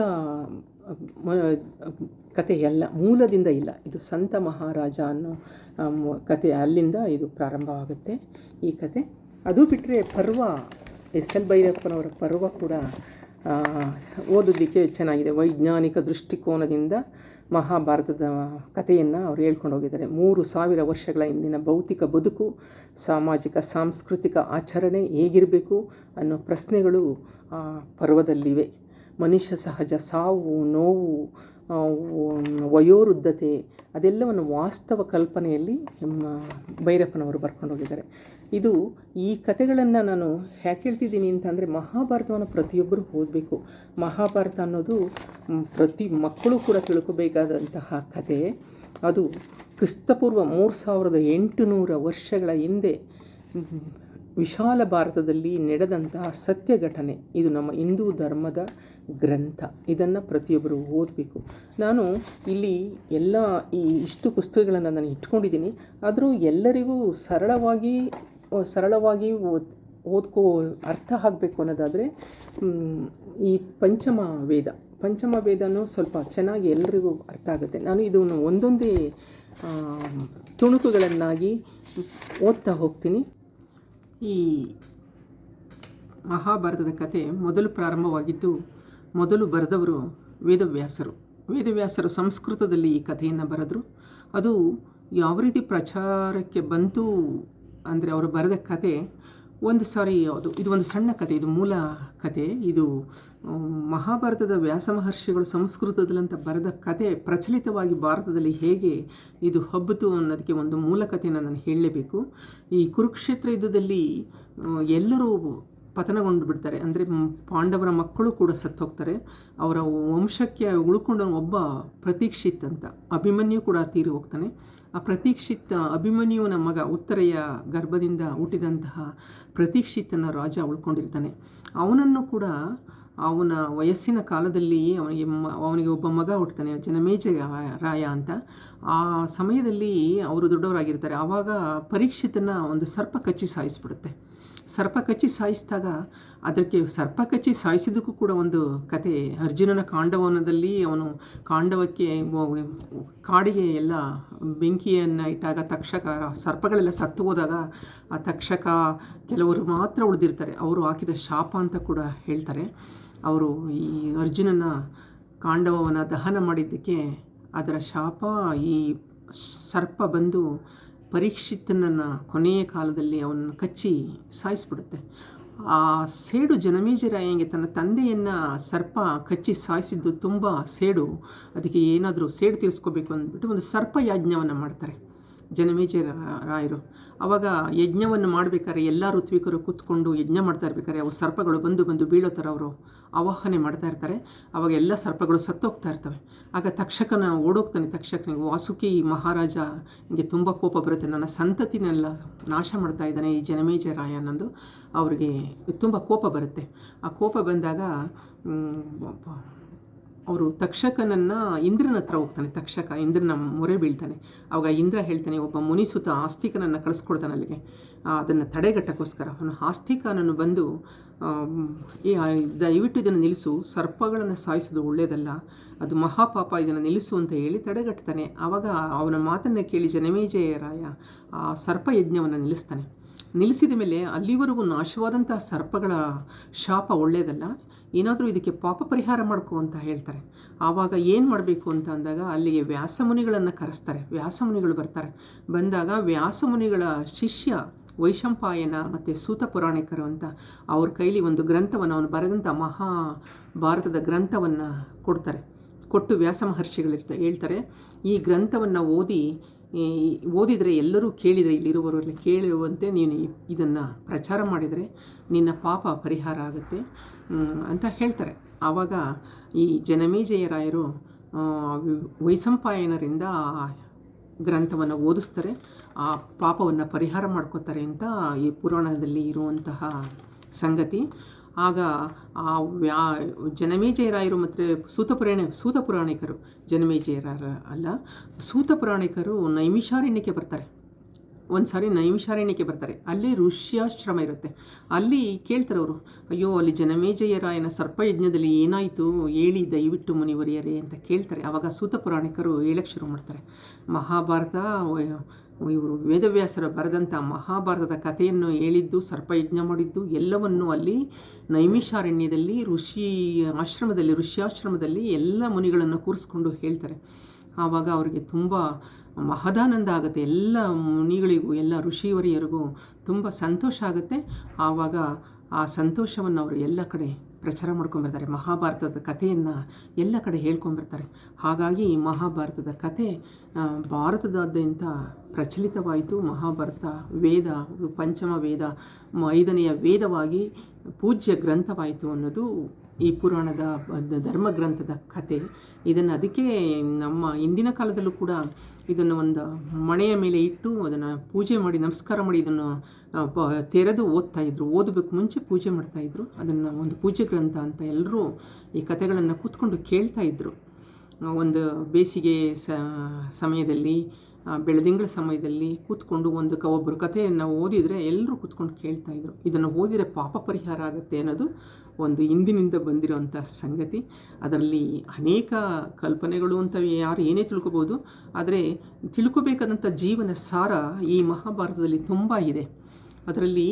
ಕತೆ ಅಲ್ಲ ಮೂಲದಿಂದ ಇಲ್ಲ, ಇದು ಸಂತ ಮಹಾರಾಜ ಅನ್ನೋ ಕತೆ ಅಲ್ಲಿಂದ ಇದು ಪ್ರಾರಂಭವಾಗುತ್ತೆ ಈ ಕತೆ ಅದು ಬಿಟ್ಟರೆ ಪರ್ವ, ಎಸ್ ಎಲ್ ಭೈರಪ್ಪನವರ ಪರ್ವ ಕೂಡ ಓದೋದಕ್ಕೆ ಚೆನ್ನಾಗಿದೆ. ವೈಜ್ಞಾನಿಕ ದೃಷ್ಟಿಕೋನದಿಂದ ಮಹಾಭಾರತದ ಕಥೆಯನ್ನು ಅವ್ರು ಹೇಳ್ಕೊಂಡು ಹೋಗಿದ್ದಾರೆ. ಮೂರು ಸಾವಿರ ವರ್ಷಗಳ ಹಿಂದಿನ ಭೌತಿಕ ಬದುಕು, ಸಾಮಾಜಿಕ, ಸಾಂಸ್ಕೃತಿಕ ಆಚರಣೆ ಹೇಗಿರಬೇಕು ಅನ್ನೋ ಪ್ರಶ್ನೆಗಳು ಆ ಪರ್ವದಲ್ಲಿವೆ. ಮನುಷ್ಯ ಸಹಜ ಸಾವು, ನೋವು ವಯೋವೃದ್ಧತೆ ಅದೆಲ್ಲವನ್ನು ವಾಸ್ತವ ಕಲ್ಪನೆಯಲ್ಲಿ ಭೈರಪ್ಪನವರು ಬರ್ಕೊಂಡು ಹೋಗಿದ್ದಾರೆ. ಇದು ಈ ಕಥೆಗಳನ್ನು ನಾನು ಯಾಕೆ ಹೇಳ್ತಿದ್ದೀನಿ ಅಂತಂದರೆ ಮಹಾಭಾರತವನ್ನು ಪ್ರತಿಯೊಬ್ಬರು ಓದಬೇಕು. ಮಹಾಭಾರತ ಅನ್ನೋದು ಪ್ರತಿ ಮಕ್ಕಳು ಕೂಡ ತಿಳ್ಕೋಬೇಕಾದಂತಹ ಕತೆ. ಅದು ಕ್ರಿಸ್ತಪೂರ್ವ ಮೂರು ಸಾವಿರದ ಎಂಟುನೂರ ವರ್ಷಗಳ ಹಿಂದೆ ವಿಶಾಲ ಭಾರತದಲ್ಲಿ ನಡೆದಂತಹ ಸತ್ಯ ಘಟನೆ. ಇದು ನಮ್ಮ ಹಿಂದೂ ಧರ್ಮದ ಗ್ರಂಥ. ಇದನ್ನು ಪ್ರತಿಯೊಬ್ಬರು ಓದಬೇಕು. ನಾನು ಇಲ್ಲಿ ಎಲ್ಲ ಈ ಇಷ್ಟು ಪುಸ್ತಕಗಳನ್ನು ನಾನು ಇಟ್ಕೊಂಡಿದ್ದೀನಿ. ಆದರೂ ಎಲ್ಲರಿಗೂ ಸರಳವಾಗಿ ಸರಳವಾಗಿ ಓದ್, ಓದ್ಕೋ, ಅರ್ಥ ಆಗಬೇಕು ಅನ್ನೋದಾದರೆ ಈ ಪಂಚಮ ವೇದ ಪಂಚಮ ವೇದನೂ ಸ್ವಲ್ಪ ಚೆನ್ನಾಗಿ ಎಲ್ಲರಿಗೂ ಅರ್ಥ ಆಗುತ್ತೆ. ನಾನು ಇದನ್ನು ಒಂದೊಂದೇ ತುಣುಕುಗಳನ್ನಾಗಿ ಓದ್ತಾ ಹೋಗ್ತೀನಿ. ಈ ಮಹಾಭಾರತದ ಕತೆ ಮೊದಲು ಪ್ರಾರಂಭವಾಗಿದ್ದು, ಮೊದಲು ಬರೆದವರು ವೇದವ್ಯಾಸರು. ವೇದವ್ಯಾಸರು ಸಂಸ್ಕೃತದಲ್ಲಿ ಈ ಕಥೆಯನ್ನು ಬರೆದರು. ಅದು ಯಾವ ರೀತಿ ಪ್ರಚಾರಕ್ಕೆ ಬಂತು ಅಂದರೆ ಅವರು ಬರೆದ ಕತೆ ಒಂದು ಸಾರಿ ಅದು, ಇದು ಒಂದು ಸಣ್ಣ ಕತೆ, ಇದು ಮೂಲ ಕತೆ, ಇದು ಮಹಾಭಾರತದ ವ್ಯಾಸ ಮಹರ್ಷಿಗಳು ಸಂಸ್ಕೃತದಲ್ಲಂತ ಬರೆದ ಕತೆ ಪ್ರಚಲಿತವಾಗಿ ಭಾರತದಲ್ಲಿ ಹೇಗೆ ಇದು ಹಬ್ಬಿತು ಅನ್ನೋದಕ್ಕೆ ಒಂದು ಮೂಲ ಕಥೆಯನ್ನು ನಾನು ಹೇಳಲೇಬೇಕು. ಈ ಕುರುಕ್ಷೇತ್ರ ಯುದ್ಧದಲ್ಲಿ ಎಲ್ಲರೂ ಪತನಗೊಂಡು ಬಿಡ್ತಾರೆ. ಅಂದರೆ ಪಾಂಡವರ ಮಕ್ಕಳು ಕೂಡ ಸತ್ತೋಗ್ತಾರೆ. ಅವರ ವಂಶಕ್ಕೆ ಉಳ್ಕೊಂಡ ಒಬ್ಬ ಪ್ರತೀಕ್ಷಿತ್ ಅಂತ. ಅಭಿಮನ್ಯು ಕೂಡ ತೀರಿ ಹೋಗ್ತಾನೆ. ಪ್ರತೀಕ್ಷಿತ್ ನಮ್ಮ ಮಗ ಉತ್ತರೆಯ ಗರ್ಭದಿಂದ ಹುಟ್ಟಿದಂತಹ ಪ್ರತೀಕ್ಷಿತನ ರಾಜ ಉಳ್ಕೊಂಡಿರ್ತಾನೆ. ಅವನನ್ನು ಕೂಡ ಅವನ ವಯಸ್ಸಿನ ಕಾಲದಲ್ಲಿ ಅವನಿಗೆ ಮ- ಅವನಿಗೆ ಒಬ್ಬ ಮಗ ಹುಟ್ಟುತ್ತಾನೆ, ಜನಮೇಜ ರಾಯ ಅಂತ. ಆ ಸಮಯದಲ್ಲಿ ಅವರು ದೊಡ್ಡವರಾಗಿರ್ತಾರೆ. ಆವಾಗ ಪರೀಕ್ಷಿತನ ಒಂದು ಸರ್ಪ ಕಚ್ಚಿ ಸಾಯಿಸ್ಬಿಡುತ್ತೆ. ಸರ್ಪ ಕಚ್ಚಿ ಸಾಯಿಸಿದಾಗ ಅದಕ್ಕೆ ಸರ್ಪ ಕಚ್ಚಿ ಸಾಯಿಸಿದಕ್ಕೂ ಕೂಡ ಒಂದು ಕತೆ. ಅರ್ಜುನನ ಕಾಂಡವನದಲ್ಲಿ ಅವನು ಕಾಂಡವಕ್ಕೆ ಕಾಡಿಗೆ ಎಲ್ಲ ಬೆಂಕಿಯನ್ನು ಇಟ್ಟಾಗ ತಕ್ಷಕ ಸರ್ಪಗಳೆಲ್ಲ ಸತ್ತು ಹೋದಾಗ ಆ ತಕ್ಷಕ ಕೆಲವರು ಮಾತ್ರ ಉಳಿದಿರ್ತಾರೆ. ಅವರು ಹಾಕಿದ ಶಾಪ ಅಂತ ಕೂಡ ಹೇಳ್ತಾರೆ. ಅವರು ಈ ಅರ್ಜುನನ ಕಾಂಡವನ ದಹನ ಮಾಡಿದ್ದಕ್ಕೆ ಅದರ ಶಾಪ ಈ ಸರ್ಪ ಬಂದು ಪರೀಕ್ಷಿತನನ್ನು ಕೊನೆಯ ಕಾಲದಲ್ಲಿ ಅವನನ್ನು ಕಚ್ಚಿ ಸಾಯಿಸ್ಬಿಡುತ್ತೆ. ಆ ಸೇಡು ಜನಮೇಜರಾಯಂಗೆ ತನ್ನ ತಂದೆಯನ್ನು ಸರ್ಪ ಕಚ್ಚಿ ಸಾಯಿಸಿದ್ದು ತುಂಬ ಸೇಡು. ಅದಕ್ಕೆ ಏನಾದರೂ ಸೇಡು ತೀರಿಸ್ಕೋಬೇಕು ಅಂದ್ಬಿಟ್ಟು ಒಂದು ಸರ್ಪ ಯಾಜ್ಞವನ್ನು ಮಾಡ್ತಾರೆ. ಜನಮೇಜ ರಾಯರು ಅವಾಗ ಯಜ್ಞವನ್ನು ಮಾಡಬೇಕಾದ್ರೆ ಎಲ್ಲ ಋತ್ವಿಕರು ಕೂತ್ಕೊಂಡು ಯಜ್ಞ ಮಾಡ್ತಾ ಇರ್ಬೇಕಾದ್ರೆ ಅವು ಸರ್ಪಗಳು ಬಂದು ಬಂದು ಬೀಳೋ ಥರ ಅವರು ಆವಾಹನೆ ಮಾಡ್ತಾ ಇರ್ತಾರೆ. ಅವಾಗ ಎಲ್ಲ ಸರ್ಪಗಳು ಸತ್ತೋಗ್ತಾ ಇರ್ತವೆ. ಆಗ ತಕ್ಷಕನ ಓಡೋಗ್ತಾನೆ ತಕ್ಷಕನಿಗೆ, ವಾಸುಕಿ ಮಹಾರಾಜ ನಿಮಗೆ ತುಂಬ ಕೋಪ ಬರುತ್ತೆ. ನನ್ನ ಸಂತತಿನೆಲ್ಲ ನಾಶ ಮಾಡ್ತಾ ಇದ್ದಾನೆ ಈ ಜನಮೇಜ ರಾಯ ಅನ್ನೋದು ಅವರಿಗೆ ತುಂಬ ಕೋಪ ಬರುತ್ತೆ. ಆ ಕೋಪ ಬಂದಾಗ ಅವರು ತಕ್ಷಕನನ್ನು ಇಂದ್ರನ ಹತ್ರ ಹೋಗ್ತಾನೆ, ತಕ್ಷಕ, ಇಂದ್ರನ ಮೊರೆ ಬೀಳ್ತಾನೆ. ಅವಾಗ ಇಂದ್ರ ಹೇಳ್ತಾನೆ, ಒಬ್ಬ ಮುನಿಸುತ ಆಸ್ತಿಕನನ್ನು ಕಳಿಸ್ಕೊಡ್ತಾನೆ ಅಲ್ಲಿಗೆ. ಅದನ್ನು ತಡೆಗಟ್ಟಕ್ಕೋಸ್ಕರ. ಅವನು ಆಸ್ತಿಕನನ್ನು ಬಂದು ಈ ದಯವಿಟ್ಟು ಇದನ್ನು ನಿಲ್ಲಿಸು. ಸರ್ಪಗಳನ್ನು ಸಾಯಿಸೋದು ಒಳ್ಳೆಯದಲ್ಲ ಅದು ಮಹಾಪಾಪ, ಇದನ್ನು ನಿಲ್ಲಿಸು ಅಂತ ಹೇಳಿ ತಡೆಗಟ್ತಾನೆ. ಆವಾಗ ಅವನ ಮಾತನ್ನು ಕೇಳಿ ಜನಮೇಜಯರಾಯ ಆ ಸರ್ಪ ಯಜ್ಞವನ್ನು ನಿಲ್ಲಿಸ್ತಾನೆ. ನಿಲ್ಲಿಸಿದ ಮೇಲೆ ಅಲ್ಲಿವರೆಗೂ ನಾಶವಾದಂತಹ ಸರ್ಪಗಳ ಶಾಪ ಒಳ್ಳೆಯದಲ್ಲ ಏನಾದರೂ ಇದಕ್ಕೆ ಪಾಪ ಪರಿಹಾರ ಮಾಡ್ಕೊ ಅಂತ ಹೇಳ್ತಾರೆ. ಆವಾಗ ಏನು ಮಾಡಬೇಕು ಅಂತ ಅಂದಾಗ ಅಲ್ಲಿಗೆ ವ್ಯಾಸಮುನಿಗಳನ್ನು ಕರೆಸ್ತಾರೆ. ವ್ಯಾಸಮುನಿಗಳು ಬರ್ತಾರೆ. ಬಂದಾಗ ವ್ಯಾಸಮುನಿಗಳ ಶಿಷ್ಯ ವೈಶಂಪಾಯನ ಮತ್ತು ಸೂತ ಪುರಾಣಿಕರು ಅಂತ ಅವ್ರ ಕೈಲಿ ಒಂದು ಗ್ರಂಥವನ್ನು ಅವನು ಬರೆದಂಥ ಮಹಾ ಭಾರತದ ಗ್ರಂಥವನ್ನು ಕೊಡ್ತಾರೆ. ಕೊಟ್ಟು ವ್ಯಾಸ ಮಹರ್ಷಿಗಳಿರ್ತಾರೆ ಹೇಳ್ತಾರೆ, ಈ ಗ್ರಂಥವನ್ನು ಓದಿ ಓದಿದರೆ ಎಲ್ಲರೂ ಕೇಳಿದರೆ ಇಲ್ಲಿರುವವರು ಕೇಳಿರುವಂತೆ ನೀನು ಇದನ್ನು ಪ್ರಚಾರ ಮಾಡಿದರೆ ನಿನ್ನ ಪಾಪ ಪರಿಹಾರ ಆಗುತ್ತೆ. ಅಂತ ಹೇಳ್ತಾರೆ. ಆವಾಗ ಈ ಜನಮೇಜಯರಾಯರು ವೈಸಂಪಾಯನರಿಂದ ಆ ಗ್ರಂಥವನ್ನು ಓದಿಸ್ತಾರೆ. ಆ ಪಾಪವನ್ನು ಪರಿಹಾರ ಮಾಡ್ಕೋತಾರೆ ಅಂತ ಈ ಪುರಾಣದಲ್ಲಿ ಇರುವಂತಹ ಸಂಗತಿ. ಆಗ ಆ ವ್ಯಾ ಜನಮೇಜಯರಾಯರು ಮತ್ತು ಸೂತಪುರಾಣ ಸೂತ ಪುರಾಣಿಕರು. ಜನಮೇಜಯರಾರ ಅಲ್ಲ, ಸೂತ ಪುರಾಣಿಕರು ನೈಮಿಷಾರಣ್ಯಕ್ಕೆ ಬರ್ತಾರೆ. ಒಂದು ಸಾರಿ ನೈಮಿಷಾರಣ್ಯಕ್ಕೆ ಬರ್ತಾರೆ. ಅಲ್ಲಿ ಋಷ್ಯಾಶ್ರಮ ಇರುತ್ತೆ. ಅಲ್ಲಿ ಕೇಳ್ತಾರೆ ಅವರು, ಅಯ್ಯೋ, ಅಲ್ಲಿ ಜನಮೇಜಯರಾಯನ ಸರ್ಪಯಜ್ಞದಲ್ಲಿ ಏನಾಯಿತು? ಹೇಳಿ ದಯವಿಟ್ಟು ಮುನಿವರಿಯರೇ ಅಂತ ಕೇಳ್ತಾರೆ. ಆವಾಗ ಸೂತ ಪುರಾಣಿಕರು ಹೇಳಕ್ಕೆ ಶುರು ಮಾಡ್ತಾರೆ. ಮಹಾಭಾರತ, ಇವರು ವೇದವ್ಯಾಸರು ಬರೆದಂಥ ಮಹಾಭಾರತದ ಕಥೆಯನ್ನು ಹೇಳಿದ್ದು ಸರ್ಪಯಜ್ಞ ಮಾಡಿದ್ದು, ಎಲ್ಲವನ್ನು ಅಲ್ಲಿ ನೈಮಿಷಾರಣ್ಯದಲ್ಲಿ, ಋಷಿ ಆಶ್ರಮದಲ್ಲಿ, ಋಷ್ಯಾಶ್ರಮದಲ್ಲಿ ಎಲ್ಲ ಮುನಿಗಳನ್ನು ಕೂರಿಸ್ಕೊಂಡು ಹೇಳ್ತಾರೆ. ಆವಾಗ ಅವರಿಗೆ ತುಂಬ ಮಹದಾನಂದ ಆಗುತ್ತೆ. ಎಲ್ಲ ಮುನಿಗಳಿಗೂ, ಎಲ್ಲ ಋಷಿವರಿಯರಿಗೂ ತುಂಬ ಸಂತೋಷ ಆಗುತ್ತೆ. ಆವಾಗ ಆ ಸಂತೋಷವನ್ನು ಅವರು ಎಲ್ಲ ಕಡೆ ಪ್ರಚಾರ ಮಾಡ್ಕೊಂಬರ್ತಾರೆ ಮಹಾಭಾರತದ ಕಥೆಯನ್ನು ಎಲ್ಲ ಕಡೆ ಹೇಳ್ಕೊಂಬರ್ತಾರೆ ಹಾಗಾಗಿ ಈ ಮಹಾಭಾರತದ ಕಥೆ ಭಾರತದಾದ್ಯಂತ ಪ್ರಚಲಿತವಾಯಿತು. ಮಹಾಭಾರತ ವೇದ, ಪಂಚಮ ವೇದ, ಐದನೆಯ ವೇದವಾಗಿ ಪೂಜ್ಯ ಗ್ರಂಥವಾಯಿತು ಅನ್ನೋದು ಈ ಪುರಾಣದ ಧರ್ಮ ಗ್ರಂಥದ ಕತೆ. ಇದನ್ನು ಅದಕ್ಕೆ ನಮ್ಮ ಇಂದಿನ ಕಾಲದಲ್ಲೂ ಕೂಡ ಇದನ್ನು ಒಂದು ಮಣೆಯ ಮೇಲೆ ಇಟ್ಟು ಅದನ್ನು ಪೂಜೆ ಮಾಡಿ, ನಮಸ್ಕಾರ ಮಾಡಿ ಇದನ್ನು ತೆರೆದು ಓದ್ತಾ ಇದ್ರು. ಓದಬೇಕು ಮುಂಚೆ ಪೂಜೆ ಮಾಡ್ತಾ ಇದ್ರು. ಅದನ್ನು ಒಂದು ಪೂಜೆ ಗ್ರಂಥ ಅಂತ ಎಲ್ಲರೂ ಈ ಕಥೆಗಳನ್ನು ಕೂತ್ಕೊಂಡು ಕೇಳ್ತಾ ಇದ್ರು. ಒಂದು ಬೇಸಿಗೆ ಸಮಯದಲ್ಲಿ ಬೆಳದಿಂಗಳ ಸಮಯದಲ್ಲಿ ಕೂತ್ಕೊಂಡು ಒಂದು ಕ ಒಬ್ಬರು ಕಥೆಯನ್ನು ಓದಿದರೆ ಎಲ್ಲರೂ ಕೂತ್ಕೊಂಡು ಕೇಳ್ತಾ ಇದ್ರು. ಇದನ್ನು ಓದಿದರೆ ಪಾಪ ಪರಿಹಾರ ಆಗುತ್ತೆ ಅನ್ನೋದು ಒಂದು ಹಿಂದಿನಿಂದ ಬಂದಿರೋಂಥ ಸಂಗತಿ. ಅದರಲ್ಲಿ ಅನೇಕ ಕಲ್ಪನೆಗಳು ಅಂತ ಯಾರು ಏನೇ ತಿಳ್ಕೊಬೋದು. ಆದರೆ ತಿಳ್ಕೊಬೇಕಾದಂಥ ಜೀವನ ಸಾರ ಈ ಮಹಾಭಾರತದಲ್ಲಿ ತುಂಬ ಇದೆ. ಅದರಲ್ಲಿ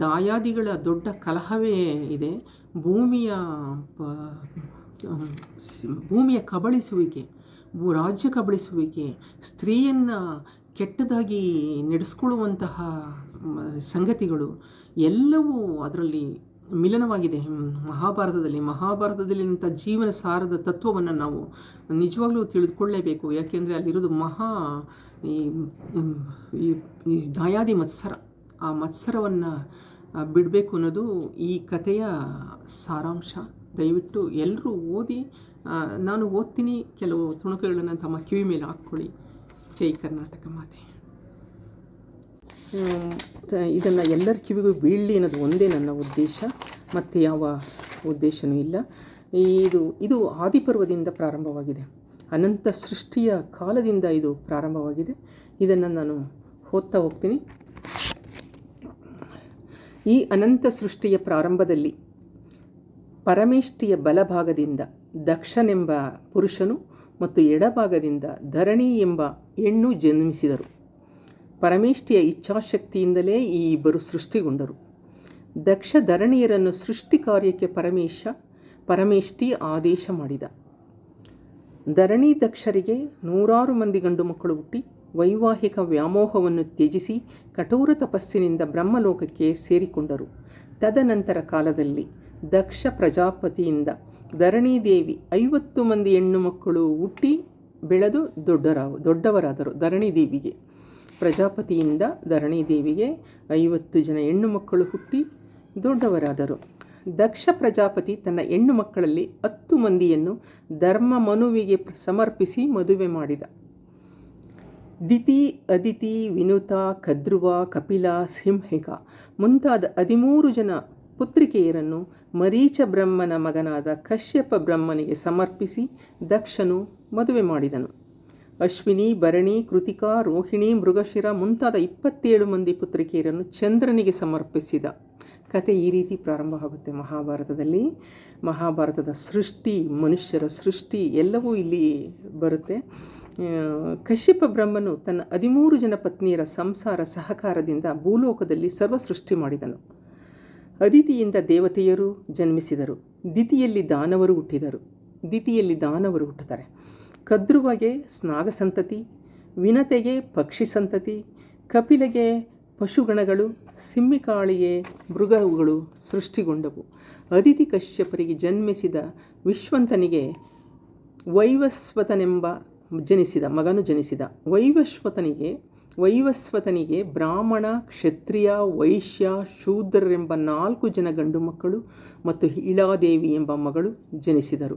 ದಾಯಾದಿಗಳ ದೊಡ್ಡ ಕಲಹವೇ ಇದೆ. ಭೂಮಿಯ ಭೂಮಿಯ ಕಬಳಿಸುವಿಕೆ ರಾಜ್ಯ ಕಬಳಿಸುವಿಕೆ, ಸ್ತ್ರೀಯನ್ನು ಕೆಟ್ಟದಾಗಿ ನಡೆಸ್ಕೊಳ್ಳುವಂತಹ ಸಂಗತಿಗಳು ಎಲ್ಲವೂ ಅದರಲ್ಲಿ ಮಿಲನವಾಗಿದೆ. ಮಹಾಭಾರತದಲ್ಲಿ ಮಹಾಭಾರತದಲ್ಲಿಂಥ ಜೀವನ ಸಾರದ ತತ್ವವನ್ನು ನಾವು ನಿಜವಾಗ್ಲೂ ತಿಳಿದುಕೊಳ್ಳೇಬೇಕು. ಯಾಕೆಂದರೆ ಅಲ್ಲಿರೋದು ಮಹಾ ಈ ದಾಯಾದಿ ಮತ್ಸರ. ಆ ಮತ್ಸರವನ್ನು ಬಿಡಬೇಕು ಅನ್ನೋದು ಈ ಕಥೆಯ ಸಾರಾಂಶ. ದಯವಿಟ್ಟು ಎಲ್ಲರೂ ಓದಿ ನಾನು ಓದ್ತೀನಿ, ಕೆಲವು ತುಣುಕುಗಳನ್ನು ತಮ್ಮ ಕಿವಿ ಮೇಲೆ ಹಾಕ್ಕೊಳ್ಳಿ. ಜೈ ಕರ್ನಾಟಕ ಮಾತೆ. ಇದನ್ನು ಎಲ್ಲರ ಕಿವಿಗೂ ಬೀಳಲಿ ಅನ್ನೋದು ಒಂದೇ ನನ್ನ ಉದ್ದೇಶ. ಮತ್ತು ಯಾವ ಉದ್ದೇಶನೂ ಇಲ್ಲ. ಇದು ಇದು ಆದಿಪರ್ವದಿಂದ ಪ್ರಾರಂಭವಾಗಿದೆ. ಅನಂತ ಸೃಷ್ಟಿಯ ಕಾಲದಿಂದ ಇದು ಪ್ರಾರಂಭವಾಗಿದೆ. ಇದನ್ನು ನಾನು ಓದ್ತಾ ಹೋಗ್ತೀನಿ. ಈ ಅನಂತ ಸೃಷ್ಟಿಯ ಪ್ರಾರಂಭದಲ್ಲಿ ಪರಮೇಷ್ಠಿಯ ಬಲಭಾಗದಿಂದ ದಕ್ಷನೆಂಬ ಪುರುಷನು ಮತ್ತು ಎಡಭಾಗದಿಂದ ಧರಣಿ ಎಂಬ ಹೆಣ್ಣು ಜನ್ಮಿಸಿದರು. ಪರಮೇಷ್ಠಿಯ ಇಚ್ಛಾಶಕ್ತಿಯಿಂದಲೇ ಈ ಇಬ್ಬರು ಸೃಷ್ಟಿಗೊಂಡರು. ದಕ್ಷ ಧರಣಿಯರನ್ನು ಸೃಷ್ಟಿ ಕಾರ್ಯಕ್ಕೆ ಪರಮೇಶ, ಪರಮೇಷ್ಠಿ ಆದೇಶ ಮಾಡಿದ. ಧರಣಿ ದಕ್ಷರಿಗೆ ನೂರಾರು ಮಂದಿ ಗಂಡು ಮಕ್ಕಳು ಹುಟ್ಟಿ, ವೈವಾಹಿಕ ವ್ಯಾಮೋಹವನ್ನು ತ್ಯಜಿಸಿ ಕಠೋರ ತಪಸ್ಸಿನಿಂದ ಬ್ರಹ್ಮಲೋಕಕ್ಕೆ ಸೇರಿಕೊಂಡರು. ತದನಂತರ ಕಾಲದಲ್ಲಿ ದಕ್ಷ ಪ್ರಜಾಪತಿಯಿಂದ ಧರಣಿದೇವಿ ಐವತ್ತು ಮಂದಿ ಹೆಣ್ಣು ಮಕ್ಕಳು ಹುಟ್ಟಿ ಬೆಳೆದು ದೊಡ್ಡರಾವು, ದೊಡ್ಡವರಾದರು. ಧರಣಿದೇವಿಗೆ, ಪ್ರಜಾಪತಿಯಿಂದ ಧರಣಿದೇವಿಗೆ ಐವತ್ತು ಜನ ಹೆಣ್ಣು ಮಕ್ಕಳು ಹುಟ್ಟಿ ದೊಡ್ಡವರಾದರು. ದಕ್ಷ ಪ್ರಜಾಪತಿ ತನ್ನ ಹೆಣ್ಣು ಮಕ್ಕಳಲ್ಲಿ ಹತ್ತು ಮಂದಿಯನ್ನು ಧರ್ಮ ಮನುವಿಗೆ ಸಮರ್ಪಿಸಿ ಮದುವೆ ಮಾಡಿದ. ದಿತಿ, ಅದಿತಿ, ವಿನುತ, ಕದ್ರುವ, ಕಪಿಲ, ಸಿಂಹಿಕ ಮುಂತಾದ ಹದಿಮೂರು ಜನ ಪುತ್ರಿಕೆಯರನ್ನು ಮರೀಚ ಬ್ರಹ್ಮನ ಮಗನಾದ ಕಶ್ಯಪ ಬ್ರಹ್ಮನಿಗೆ ಸಮರ್ಪಿಸಿ ದಕ್ಷನು ಮದುವೆ ಮಾಡಿದನು. ಅಶ್ವಿನಿ, ಭರಣಿ, ಕೃತಿಕಾ, ರೋಹಿಣಿ, ಮೃಗಶಿರ ಮುಂತಾದ ಇಪ್ಪತ್ತೇಳು ಮಂದಿ ಪುತ್ರಿಕೆಯರನ್ನು ಚಂದ್ರನಿಗೆ ಸಮರ್ಪಿಸಿದ. ಕತೆ ಈ ರೀತಿ ಪ್ರಾರಂಭ ಆಗುತ್ತೆ ಮಹಾಭಾರತದಲ್ಲಿ ಮಹಾಭಾರತದ ಸೃಷ್ಟಿ, ಮನುಷ್ಯರ ಸೃಷ್ಟಿ ಎಲ್ಲವೂ ಇಲ್ಲಿ ಬರುತ್ತೆ. ಕಶ್ಯಪ ಬ್ರಹ್ಮನು ತನ್ನ ಹದಿಮೂರು ಜನ ಪತ್ನಿಯರ ಸಂಸಾರ ಸಹಕಾರದಿಂದ ಭೂಲೋಕದಲ್ಲಿ ಸರ್ವ ಸೃಷ್ಟಿ ಮಾಡಿದನು. ಅದಿತಿಯಿಂದ ದೇವತೆಯರು ಜನ್ಮಿಸಿದರು. ದಿತಿಯಲ್ಲಿ ದಾನವರು ಹುಟ್ಟಿದರು. ದಿತಿಯಲ್ಲಿ ದಾನವರು ಹುಟ್ಟುತ್ತಾರೆ. ಕದ್ರುವಗೆ ಸ್ನಾಗ ಸಂತತಿ, ವಿನತೆಗೆ ಪಕ್ಷಿ ಸಂತತಿ, ಕಪಿಲೆಗೆ ಪಶುಗಣಗಳು ಸಿಮ್ಮಿಕಾಳಿಗೆ ಮೃಗಗಳು ಸೃಷ್ಟಿಗೊಂಡವು. ಅದಿತಿ ಕಶ್ಯಪರಿಗೆ ಜನ್ಮಿಸಿದ ವಿಶ್ವಂತನಿಗೆ ವೈವಸ್ವತನೆಂಬ ಜನಿಸಿದ, ಮಗನು ಜನಿಸಿದ ವೈವಸ್ವತನಿಗೆ ವೈವಸ್ವತನಿಗೆ ಬ್ರಾಹ್ಮಣ, ಕ್ಷತ್ರಿಯ, ವೈಶ್ಯ, ಶೂದ್ರರೆಂಬ ನಾಲ್ಕು ಜನ ಗಂಡು ಮಕ್ಕಳು ಮತ್ತು ಇಳಾದೇವಿ ಎಂಬ ಮಗಳು ಜನಿಸಿದರು.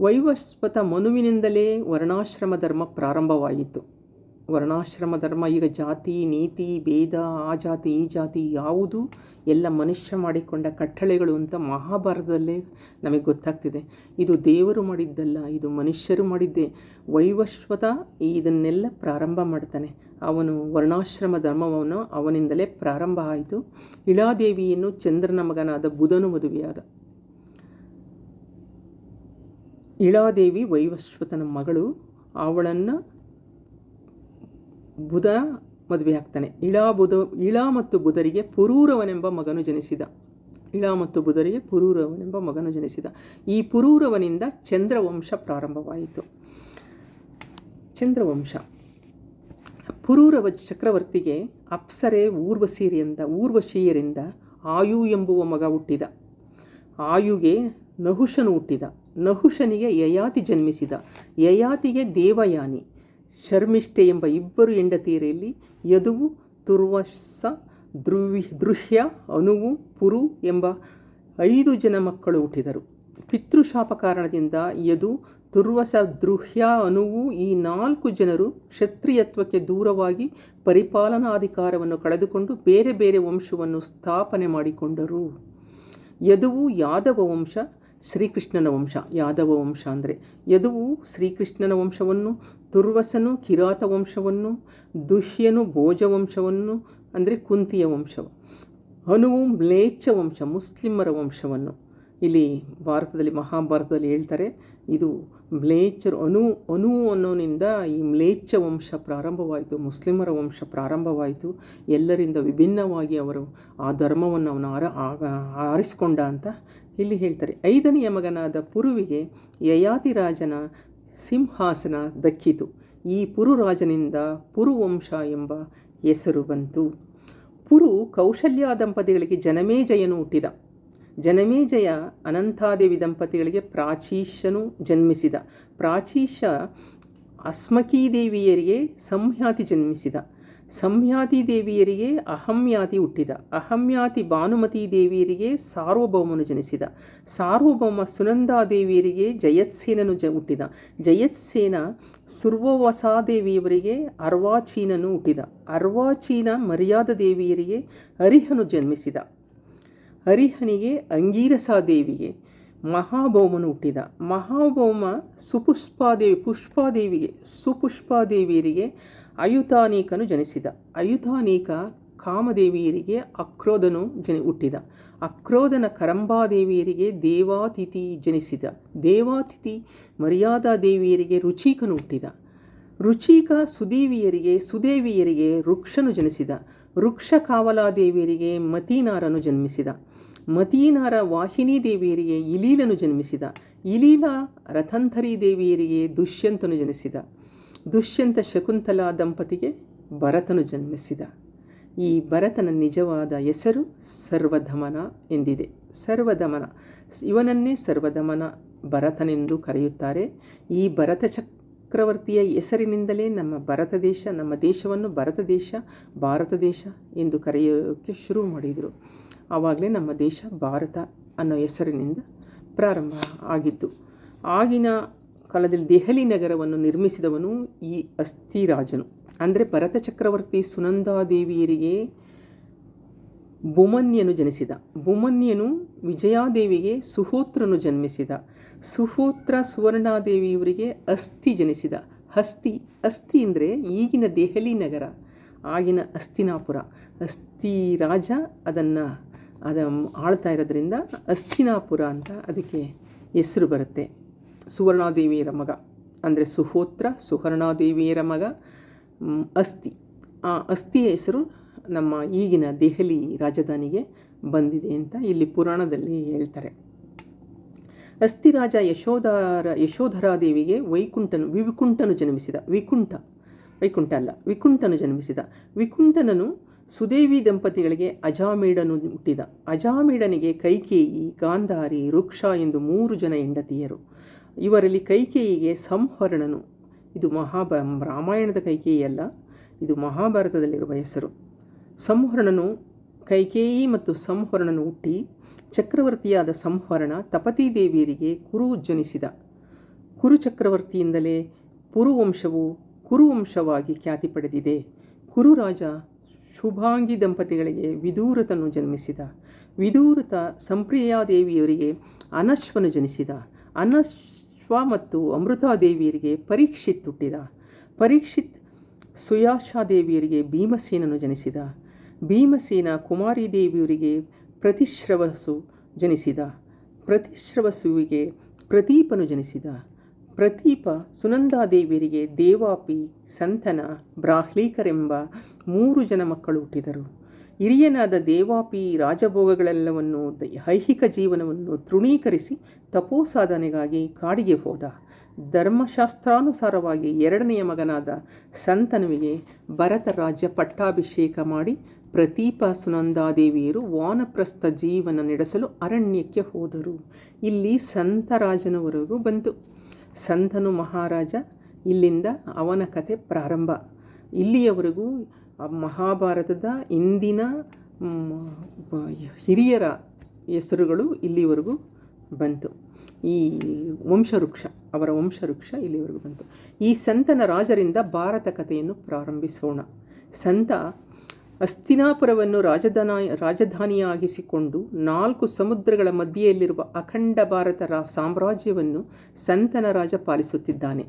ವೈವಸ್ವತ ಮನುವಿನಿಂದಲೇ ವರ್ಣಾಶ್ರಮ ಧರ್ಮ ಪ್ರಾರಂಭವಾಯಿತು ವರ್ಣಾಶ್ರಮ ಧರ್ಮ ಈಗ ಜಾತಿ, ನೀತಿ, ಭೇದ, ಆ ಜಾತಿ, ಈ ಜಾತಿ ಯಾವುದು ಎಲ್ಲ ಮನುಷ್ಯ ಮಾಡಿಕೊಂಡ ಕಟ್ಟಳೆಗಳು ಅಂತ ಮಹಾಭಾರತದಲ್ಲೇ ನಮಗೆ ಗೊತ್ತಾಗ್ತಿದೆ. ಇದು ದೇವರು ಮಾಡಿದ್ದಲ್ಲ, ಇದು ಮನುಷ್ಯರು ಮಾಡಿದ್ದೆ. ವೈವಶ್ವತ ಇದನ್ನೆಲ್ಲ ಪ್ರಾರಂಭ ಮಾಡ್ತಾನೆ. ಅವನು ವರ್ಣಾಶ್ರಮ ಧರ್ಮವನ್ನು ಅವನಿಂದಲೇ ಪ್ರಾರಂಭ ಆಯಿತು. ಇಳಾದೇವಿಯನ್ನು ಚಂದ್ರನ ಮಗನಾದ ಬುಧನು ಮದುವೆಯಾದ. ಇಳಾದೇವಿ ವೈವಶ್ವತನ ಮಗಳು. ಅವಳನ್ನು ಬುಧ ಮದುವೆ ಆಗ್ತಾನೆ. ಇಳಾ ಬುಧ, ಇಳಾ ಮತ್ತು ಬುಧರಿಗೆ ಪುರೂರವನೆಂಬ ಮಗನು ಜನಿಸಿದ. ಇಳಾ ಮತ್ತು ಬುಧರಿಗೆ ಪುರೂರವನೆಂಬ ಮಗನು ಜನಿಸಿದ. ಈ ಪುರೂರವನಿಂದ ಚಂದ್ರವಂಶ ಪ್ರಾರಂಭವಾಯಿತು. ಚಂದ್ರವಂಶ. ಪುರೂರವ ಚಕ್ರವರ್ತಿಗೆ ಅಪ್ಸರೆ ಊರ್ವಶೀರಿಯಿಂದ, ಊರ್ವಶೀಯರಿಂದ ಆಯು ಎಂಬುವ ಮಗ ಹುಟ್ಟಿದ. ಆಯುಗೆ ನಹುಷನು ಹುಟ್ಟಿದ. ನಹುಷನಿಗೆ ಯಯಾತಿ ಜನ್ಮಿಸಿದ. ಯಯಾತಿಗೆ ದೇವಯಾನಿ. ಶರ್ಮಿಷ್ಠೆ ಎಂಬ ಇಬ್ಬರು ಹೆಂಡತಿಯರಲ್ಲಿ ಯದುವು, ತುರ್ವಸ ದೃವಿ ದೃಶ್ಯ, ಅನುವು, ಪುರು ಎಂಬ ಐದು ಜನ ಮಕ್ಕಳು ಹುಟ್ಟಿದರು. ಪಿತೃಶಾಪ ಕಾರಣದಿಂದ ಯದು, ತುರ್ವಸ ದೃಹ್ಯ ಅನುವು ಈ ನಾಲ್ಕು ಜನರು ಕ್ಷತ್ರಿಯತ್ವಕ್ಕೆ ದೂರವಾಗಿ ಪರಿಪಾಲನಾಧಿಕಾರವನ್ನು ಕಳೆದುಕೊಂಡು ಬೇರೆ ಬೇರೆ ವಂಶವನ್ನು ಸ್ಥಾಪನೆ ಮಾಡಿಕೊಂಡರು. ಯದುವು ಯಾದವ ವಂಶ ಶ್ರೀಕೃಷ್ಣನ ವಂಶ, ಯಾದವ ವಂಶ ಅಂದರೆ ಯದುವು ಶ್ರೀಕೃಷ್ಣನ ವಂಶವನ್ನು, ದುರ್ವಸನು ಕಿರಾತ ವಂಶವನ್ನು, ದುಷ್ಯನು ಭೋಜ ವಂಶವನ್ನು ಅಂದರೆ ಕುಂತಿಯ ವಂಶ ಹನುವು ಮ್ಲೇಚ್ಛ ವಂಶ, ಮುಸ್ಲಿಮರ ವಂಶವನ್ನು. ಇಲ್ಲಿ ಭಾರತದಲ್ಲಿ, ಮಹಾಭಾರತದಲ್ಲಿ ಹೇಳ್ತಾರೆ, ಇದು ಮ್ಲೇಚ್ಛರು, ಅನು ಅನು ಅನ್ನೋನಿಂದ ಈ ಮ್ಲೇಚ್ಛ ವಂಶ ಪ್ರಾರಂಭವಾಯಿತು, ಮುಸ್ಲಿಮರ ವಂಶ ಪ್ರಾರಂಭವಾಯಿತು. ಎಲ್ಲರಿಂದ ವಿಭಿನ್ನವಾಗಿ ಅವರು ಆ ಧರ್ಮವನ್ನು ಅವನು ಆರ ಆರಿಸಿಕೊಂಡ ಅಂತ ಇಲ್ಲಿ ಹೇಳ್ತಾರೆ, ಐದನೆಯ ಮಗನಾದ ಪುರುವಿಗೆ ಯಯಾತಿರಾಜನ ಸಿಂಹಾಸನ ದಕ್ಕಿತು. ಈ ಪುರುರಾಜನಿಂದ ಪುರುವಂಶ ಎಂಬ ಹೆಸರು ಬಂತು. ಪುರು ಕೌಶಲ್ಯ ದಂಪತಿಗಳಿಗೆ ಜನಮೇಜಯನು ಹುಟ್ಟಿದ. ಜನಮೇಜಯ ಅನಂತಾದೇವಿ ದಂಪತಿಗಳಿಗೆ ಪ್ರಾಚೀಶನು ಜನ್ಮಿಸಿದ. ಪ್ರಾಚೀಶ ಅಸ್ಮಕೀದೇವಿಯರಿಗೆ ಸಂಹ್ಯಾತಿ ಜನ್ಮಿಸಿದ. ಸಂಹ್ಯಾತಿ ದೇವಿಯರಿಗೆ ಅಹಮ್ಯಾತಿ ಹುಟ್ಟಿದ. ಅಹಮ್ಯಾತಿ ಭಾನುಮತಿ ದೇವಿಯರಿಗೆ ಸಾರ್ವಭೌಮನು ಜನಿಸಿದ. ಸಾರ್ವಭೌಮ ಸುನಂದಾದೇವಿಯರಿಗೆ ಜಯತ್ಸೇನನು ಜ ಹುಟ್ಟಿದ. ಜಯತ್ಸೇನ ಸುರ್ವವಸಾದೇವಿಯವರಿಗೆ ಅರ್ವಾಚೀನನು ಹುಟ್ಟಿದ. ಅರ್ವಾಚೀನ ಮರ್ಯಾದ ದೇವಿಯರಿಗೆ ಅರಿಹನು ಜನ್ಮಿಸಿದ. ಹರಿಹನಿಗೆ ಅಂಗೀರಸಾದೇವಿಗೆ ಮಹಾಭೌಮನು ಹುಟ್ಟಿದ. ಮಹಾಭೌಮ ಸುಪುಷ್ಪಾದೇವಿ ಪುಷ್ಪಾದೇವಿಗೆ ಸುಪುಷ್ಪಾದೇವಿಯರಿಗೆ ಅಯುತಾನೀಕನು ಜನಿಸಿದ. ಅಯುತಾನೀಕ ಕಾಮದೇವಿಯರಿಗೆ ಅಕ್ರೋಧನು ಜನಿ, ಹುಟ್ಟಿದ. ಅಕ್ರೋಧನ ಕರಂಬಾದೇವಿಯರಿಗೆ ದೇವಾತಿಥಿ ಜನಿಸಿದ. ದೇವಾತಿಥಿ ಮರ್ಯಾದಾ ದೇವಿಯರಿಗೆ ರುಚಿಕನು ಹುಟ್ಟಿದ. ರುಚಿಕ ಸುದೇವಿಯರಿಗೆ ಸುದೇವಿಯರಿಗೆ ವೃಕ್ಷನು ಜನಿಸಿದ. ವೃಕ್ಷ ಕಾವಲಾದೇವಿಯರಿಗೆ ಮತೀನಾರನು ಜನ್ಮಿಸಿದ. ಮತೀನಾರ ವಾಹಿನಿ ದೇವಿಯರಿಗೆ ಇಲೀಲನು ಜನ್ಮಿಸಿದ. ಇಲೀಲ ರಥಂಥರಿ ದೇವಿಯರಿಗೆ ದುಷ್ಯಂತನು ಜನಿಸಿದ. ದುಷ್ಯಂತ ಶಕುಂತಲಾ ದಂಪತಿಗೆ ಭರತನು ಜನ್ಮಿಸಿದ. ಈ ಭರತನ ನಿಜವಾದ ಹೆಸರು ಸರ್ವಧಮನ ಎಂದಿದೆ. ಸರ್ವಧಮನ, ಇವನನ್ನೇ ಸರ್ವಧಮನ ಭರತನೆಂದು ಕರೆಯುತ್ತಾರೆ. ಈ ಭರತ ಚಕ್ರವರ್ತಿಯ ಹೆಸರಿನಿಂದಲೇ ನಮ್ಮ ಭರತ ದೇಶ, ನಮ್ಮ ದೇಶವನ್ನು ಭರತ ದೇಶ, ಭಾರತ ದೇಶ ಎಂದು ಕರೆಯೋಕ್ಕೆ ಶುರು ಮಾಡಿದರು. ಆವಾಗಲೇ ನಮ್ಮ ದೇಶ ಭಾರತ ಅನ್ನೋ ಹೆಸರಿನಿಂದ ಪ್ರಾರಂಭ ಆಗಿತ್ತು. ಆಗಿನ ಕಾಲದಲ್ಲಿ ದೆಹಲಿ ನಗರವನ್ನು ನಿರ್ಮಿಸಿದವನು ಈ ಅಸ್ಥಿರಾಜನು. ಅಂದರೆ ಭರತ ಚಕ್ರವರ್ತಿ ಸುನಂದಾದೇವಿಯರಿಗೆ ಭೂಮನ್ಯನು ಜನಿಸಿದ. ಭೂಮನ್ಯನು ವಿಜಯಾದೇವಿಗೆ ಸುಹೋತ್ರನು ಜನ್ಮಿಸಿದ. ಸುಹೋತ್ರ ಸುವರ್ಣಾದೇವಿಯವರಿಗೆ ಅಸ್ಥಿ ಜನಿಸಿದ. ಹಸ್ತಿ ಅಸ್ಥಿ ಅಂದರೆ ಈಗಿನ ದೆಹಲಿ ನಗರ, ಆಗಿನ ಅಸ್ತಿನಾಪುರ. ಅಸ್ಥಿ ರಾಜ ಅದನ್ನು ಅದ ಆಳ್ತಾ ಇರೋದ್ರಿಂದ ಅಸ್ಥಿನಾಪುರ ಅಂತ ಅದಕ್ಕೆ ಹೆಸರು ಬರುತ್ತೆ. ಸುವರ್ಣಾದೇವಿಯರ ಮಗ. ಅಂದರೆ ಸುಹೋತ್ರ ಸುವರ್ಣಾದೇವಿಯರ ಮಗ ಅಸ್ಥಿ. ಆ ಅಸ್ಥಿಯ ಹೆಸರು ನಮ್ಮ ಈಗಿನ ದೆಹಲಿ ರಾಜಧಾನಿಗೆ ಬಂದಿದೆ ಅಂತ ಇಲ್ಲಿ ಪುರಾಣದಲ್ಲಿ ಹೇಳ್ತಾರೆ. ಅಸ್ಥಿರಾಜ ಯಶೋಧರ, ಯಶೋಧರಾದೇವಿಗೆ ವೈಕುಂಠನು ವಿಕುಂಠನು ಜನ್ಮಿಸಿದ. ವಿಕುಂಠ, ವೈಕುಂಠ ಅಲ್ಲ, ವಿಕುಂಠನು ಜನ್ಮಿಸಿದ. ವಿಕುಂಠನನು ಸುದೇವಿ ದಂಪತಿಗಳಿಗೆ ಅಜಾಮೇಡನು ಹುಟ್ಟಿದ. ಅಜಾಮೇಡನಿಗೆ ಕೈಕೇಯಿ ಗಾಂಧಾರಿ ವೃಕ್ಷ ಎಂದು ಮೂರು ಜನ ಹೆಂಡತಿಯರು. ಇವರಲ್ಲಿ ಕೈಕೇಯಿಗೆ ಸಂಹರಣನು. ಇದು ಮಹಾಭ ರಾಮಾಯಣದ ಕೈಕೇಯಿ ಅಲ್ಲ ಇದು ಮಹಾಭಾರತದಲ್ಲಿರುವ ಹೆಸರು. ಸಂಹರಣನು ಕೈಕೇಯಿ ಮತ್ತು ಸಂಹರಣನು ಹುಟ್ಟಿ ಚಕ್ರವರ್ತಿಯಾದ ಸಂಹರಣ ತಪತಿ ದೇವಿಯರಿಗೆ ಕುರು ಜನಿಸಿದ. ಕುರು ಚಕ್ರವರ್ತಿಯಿಂದಲೇ ಪುರುವಂಶವು ಕುರುವಂಶವಾಗಿ ಖ್ಯಾತಿ ಪಡೆದಿದೆ. ಕುರುರಾಜ ಶುಭಾಂಗಿ ದಂಪತಿಗಳಿಗೆ ವಿದೂರತನು ಜನ್ಮಿಸಿದ. ವಿದೂರತ ಸಂಪ್ರಿಯಾದೇವಿಯವರಿಗೆ ಅನಶ್ವನು ಜನಿಸಿದ. ಅನಶ್ವ ಮತ್ತು ಅಮೃತಾದೇವಿಯರಿಗೆ ಪರೀಕ್ಷಿತ್ ಹುಟ್ಟಿದ. ಪರೀಕ್ಷಿತ್ ಸುಯಾಶಾದೇವಿಯರಿಗೆ ಭೀಮಸೇನನು ಜನಿಸಿದ. ಭೀಮಸೇನ ಕುಮಾರಿ ದೇವಿಯವರಿಗೆ ಪ್ರತಿಶ್ರವಸು ಜನಿಸಿದ. ಪ್ರತಿಶ್ರವಸುವಿಗೆ ಪ್ರತೀಪನು ಜನಿಸಿದ. ಪ್ರತೀಪ ಸುನಂದಾದೇವಿಯರಿಗೆ ದೇವಾಪಿ ಸಂತನ ಬ್ರಾಹ್ಲೀಕರೆಂಬ ಮೂರು ಜನ ಮಕ್ಕಳು ಹುಟ್ಟಿದರು. ಹಿರಿಯನಾದ ದೇವಾಪಿ ರಾಜಭೋಗಗಳೆಲ್ಲವನ್ನು ಐಹಿಕ ಜೀವನವನ್ನು ತೃಣೀಕರಿಸಿ ತಪೋಸಾಧನೆಗಾಗಿ ಕಾಡಿಗೆ ಹೋದ. ಧರ್ಮಶಾಸ್ತ್ರಾನುಸಾರವಾಗಿ ಎರಡನೆಯ ಮಗನಾದ ಸಂತನುವಿಗೆ ಭರತ ರಾಜ್ಯ ಪಟ್ಟಾಭಿಷೇಕ ಮಾಡಿ ಪ್ರತೀಪ ಸುನಂದಾದೇವಿಯರು ವಾನಪ್ರಸ್ಥ ಜೀವನ ನಡೆಸಲು ಅರಣ್ಯಕ್ಕೆ ಹೋದರು. ಇಲ್ಲಿ ಸಂತರಾಜನವರೆಗೂ ಬಂತು. ಸಂತನು ಮಹಾರಾಜ, ಇಲ್ಲಿಂದ ಅವನ ಕತೆ ಪ್ರಾರಂಭ. ಇಲ್ಲಿಯವರೆಗೂ ಮಹಾಭಾರತದ ಇಂದಿನ ಹಿರಿಯರ ಹೆಸರುಗಳು ಇಲ್ಲಿವರೆಗೂ ಬಂತು. ಈ ವಂಶವೃಕ್ಷ, ಅವರ ವಂಶವೃಕ್ಷ ಇಲ್ಲಿವರೆಗೂ ಬಂತು. ಈ ಸಂತನ ರಾಜರಿಂದ ಭಾರತ ಕಥೆಯನ್ನು ಪ್ರಾರಂಭಿಸೋಣ. ಸಂತ ಅಸ್ತಿನಾಪುರವನ್ನು ರಾಜಧಾನ, ರಾಜಧಾನಿಯಾಗಿಸಿಕೊಂಡು ನಾಲ್ಕು ಸಮುದ್ರಗಳ ಮಧ್ಯೆಯಲ್ಲಿರುವ ಅಖಂಡ ಭಾರತ ರಾ, ಸಾಮ್ರಾಜ್ಯವನ್ನು ಸಂತನ ರಾಜ ಪಾಲಿಸುತ್ತಿದ್ದಾನೆ.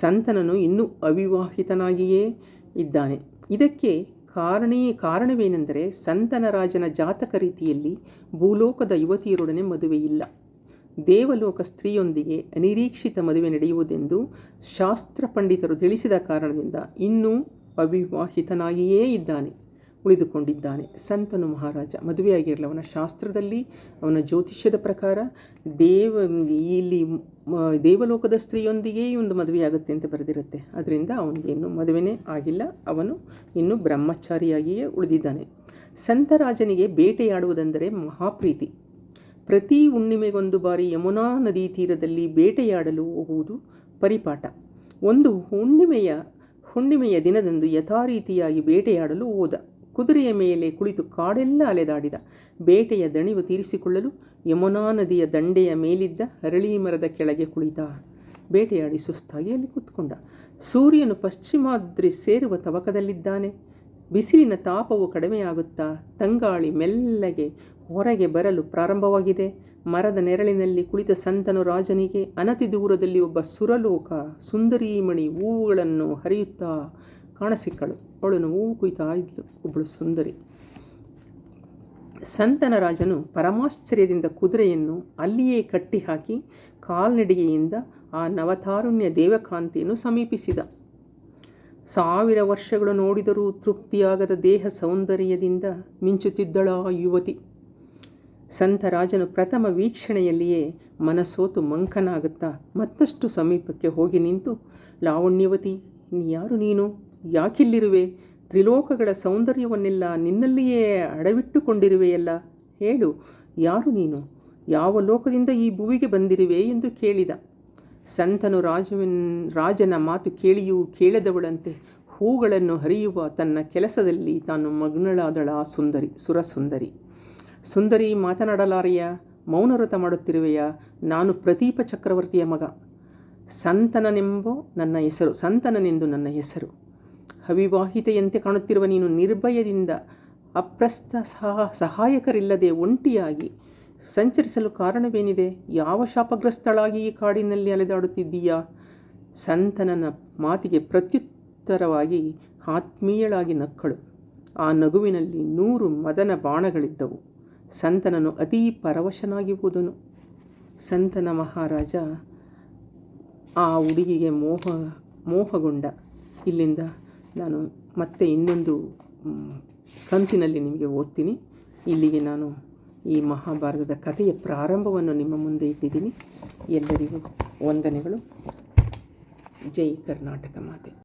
ಸಂತನನು ಇನ್ನೂ ಅವಿವಾಹಿತನಾಗಿಯೇ ಇದ್ದಾನೆ. ಇದಕ್ಕೆ ಕಾರಣೇ ಕಾರಣವೇನೆಂದರೆ ಸಂತನರಾಜನ ಜಾತಕ ರೀತಿಯಲ್ಲಿ ಭೂಲೋಕದ ಯುವತಿಯರೊಡನೆ ಮದುವೆಯಿಲ್ಲ ದೇವಲೋಕ ಸ್ತ್ರೀಯೊಂದಿಗೆ ಅನಿರೀಕ್ಷಿತ ಮದುವೆ ನಡೆಯುವುದೆಂದು ಶಾಸ್ತ್ರ ಪಂಡಿತರು ತಿಳಿಸಿದ ಕಾರಣದಿಂದ ಇನ್ನೂ ಅವಿವಾಹಿತನಾಗಿಯೇ ಇದ್ದಾನೆ. ಉಳಿದುಕೊಂಡಿದ್ದಾನೆ ಸಂತನು ಮಹಾರಾಜ ಮದುವೆಯಾಗಿರಲಿ ಅವನ ಶಾಸ್ತ್ರದಲ್ಲಿ ಅವನ ಜ್ಯೋತಿಷ್ಯದ ಪ್ರಕಾರ ದೇವ ಇಲ್ಲಿ ದೇವಲೋಕದ ಸ್ತ್ರೀಯೊಂದಿಗೆ ಒಂದು ಮದುವೆಯಾಗುತ್ತೆ ಅಂತ ಬರೆದಿರುತ್ತೆ. ಅದರಿಂದ ಅವನಿಗೆ ಇನ್ನೂ ಮದುವೆನೇ ಆಗಿಲ್ಲ. ಅವನು ಇನ್ನೂ ಬ್ರಹ್ಮಚಾರಿಯಾಗಿಯೇ ಉಳಿದಿದ್ದಾನೆ. ಸಂತರಾಜನಿಗೆ ಬೇಟೆಯಾಡುವುದೆಂದರೆ ಮಹಾಪ್ರೀತಿ. ಪ್ರತಿ ಹುಣ್ಣಿಮೆಗೊಂದು ಬಾರಿ ಯಮುನಾ ನದಿ ತೀರದಲ್ಲಿ ಬೇಟೆಯಾಡಲು ಹೋಗುವುದು ಪರಿಪಾಠ. ಒಂದು ಹುಣ್ಣಿಮೆಯ ಹುಣ್ಣಿಮೆಯ ದಿನದಂದು ಯಥಾರೀತಿಯಾಗಿ ಬೇಟೆಯಾಡಲು ಹೋದ. ಕುದುರೆಯ ಮೇಲೆ ಕುಳಿತು ಕಾಡೆಲ್ಲ ಅಲೆದಾಡಿದ. ಬೇಟೆಯ ದಣಿವು ತೀರಿಸಿಕೊಳ್ಳಲು ಯಮುನಾ ನದಿಯ ದಂಡೆಯ ಮೇಲಿದ್ದ ಅರಳಿ ಮರದ ಕೆಳಗೆ ಕುಳಿತ. ಬೇಟೆಯಾಡಿ ಸುಸ್ತಾಗಿ ಅಲ್ಲಿ ಕೂತ್ಕೊಂಡ. ಸೂರ್ಯನು ಪಶ್ಚಿಮಾದ್ರಿ ಸೇರುವ ತವಕದಲ್ಲಿದ್ದಾನೆ. ಬಿಸಿಲಿನ ತಾಪವು ಕಡಿಮೆಯಾಗುತ್ತಾ ತಂಗಾಳಿ ಮೆಲ್ಲಗೆ ಹೊರಗೆ ಬರಲು ಪ್ರಾರಂಭವಾಗಿದೆ. ಮರದ ನೆರಳಿನಲ್ಲಿ ಕುಳಿತ ಸಂತನು ರಾಜನಿಗೆ ಅನತಿ ದೂರದಲ್ಲಿ ಒಬ್ಬ ಸುರಲೋಕ ಸುಂದರೀಮಣಿ ಹೂವುಗಳನ್ನು ಹರಿಯುತ್ತಾ ಕಾಣಸಿಕ್ಕಳು ಅವಳು ನೋವು ಕುಯ್ತಾ ಇದ್ಲು. ಒಬ್ಬಳು ಸುಂದರಿ. ಸಂತನ ರಾಜನು ಪರಮಾಶ್ಚರ್ಯದಿಂದ ಕುದುರೆಯನ್ನು ಅಲ್ಲಿಯೇ ಕಟ್ಟಿಹಾಕಿ ಕಾಲ್ನಡಿಗೆಯಿಂದ ಆ ನವತಾರುಣ್ಯ ದೇವಕಾಂತಿಯನ್ನು ಸಮೀಪಿಸಿದ. ಸಾವಿರ ವರ್ಷಗಳು ನೋಡಿದರೂ ತೃಪ್ತಿಯಾಗದ ದೇಹ ಸೌಂದರ್ಯದಿಂದ ಮಿಂಚುತ್ತಿದ್ದಳ ಯುವತಿ. ಸಂತ ರಾಜನು ಪ್ರಥಮ ವೀಕ್ಷಣೆಯಲ್ಲಿಯೇ ಮನಸೋತು ಮಂಕನಾಗುತ್ತಾ ಮತ್ತಷ್ಟು ಸಮೀಪಕ್ಕೆ ಹೋಗಿ ನಿಂತು, ಲಾವಣ್ಯವತಿ, ನೀ ಯಾರು ನೀನು? ಯಾಕಿಲ್ಲಿರುವೆ? ತ್ರಿಲೋಕಗಳ ಸೌಂದರ್ಯವನ್ನೆಲ್ಲ ನಿನ್ನಲ್ಲಿಯೇ ಅಡವಿಟ್ಟುಕೊಂಡಿರುವೆಯಲ್ಲ? ಹೇಳು, ಯಾರು ನೀನು? ಯಾವ ಲೋಕದಿಂದ ಈ ಭುವಿಗೆ ಬಂದಿರುವೆ ಎಂದು ಕೇಳಿದ. ಸಂತನು ರಾಜವೆನ್, ರಾಜನ ಮಾತು ಕೇಳಿಯೂ ಕೇಳದವಳಂತೆ ಹೂಗಳನ್ನು ಹರಿಯುವ ತನ್ನ ಕೆಲಸದಲ್ಲಿ ತಾನು ಮಗ್ನಳಾದಳ ಸುಂದರಿ, ಸುರಸುಂದರಿ. ಸುಂದರಿ ಮಾತನಾಡಲಾರೆಯ? ಮೌನವ್ರತ ಮಾಡುತ್ತಿರುವೆಯ? ನಾನು ಪ್ರದೀಪ ಚಕ್ರವರ್ತಿಯ ಮಗ. ಸಂತನನೆಂಬೋ ನನ್ನ ಹೆಸರು, ಸಂತನನೆಂದು ನನ್ನ ಹೆಸರು. ಅವಿವಾಹಿತೆಯಂತೆ ಕಾಣುತ್ತಿರುವ ನೀನು ನಿರ್ಭಯದಿಂದ ಅಪ್ರಸ್ಥ ಸಹ ಸಹಾಯಕರಿಲ್ಲದೆ ಒಂಟಿಯಾಗಿ ಸಂಚರಿಸಲು ಕಾರಣವೇನಿದೆ? ಯಾವ ಶಾಪಗ್ರಸ್ತಳಾಗಿ ಈ ಕಾಡಿನಲ್ಲಿ ಅಲೆದಾಡುತ್ತಿದ್ದೀಯಾ? ಸಂತನನ ಮಾತಿಗೆ ಪ್ರತ್ಯುತ್ತರವಾಗಿ ಆತ್ಮೀಯಳಾಗಿ ನಕ್ಕಳು. ಆ ನಗುವಿನಲ್ಲಿ ನೂರು ಮದನ ಬಾಣಗಳಿದ್ದವು. ಸಂತನನು ಅತೀ ಪರವಶನಾಗಿ ಹೋದನು. ಸಂತನ ಮಹಾರಾಜ, ಆ ಹುಡುಗಿಗೆ ಮೋಹ ಮೋಹಗೊಂಡ. ಇಲ್ಲಿಂದ ನಾನು ಮತ್ತೆ ಇನ್ನೊಂದು ಕಂತಿನಲ್ಲಿ ನಿಮಗೆ ಓದ್ತೀನಿ. ಇಲ್ಲಿಗೆ ನಾನು ಈ ಮಹಾಭಾರತದ ಕಥೆಯ ಪ್ರಾರಂಭವನ್ನು ನಿಮ್ಮ ಮುಂದೆ ಇಟ್ಟಿದ್ದೀನಿ. ಎಲ್ಲರಿಗೂ ವಂದನೆಗಳು. ಜೈ ಕರ್ನಾಟಕ ಮಾತೆ.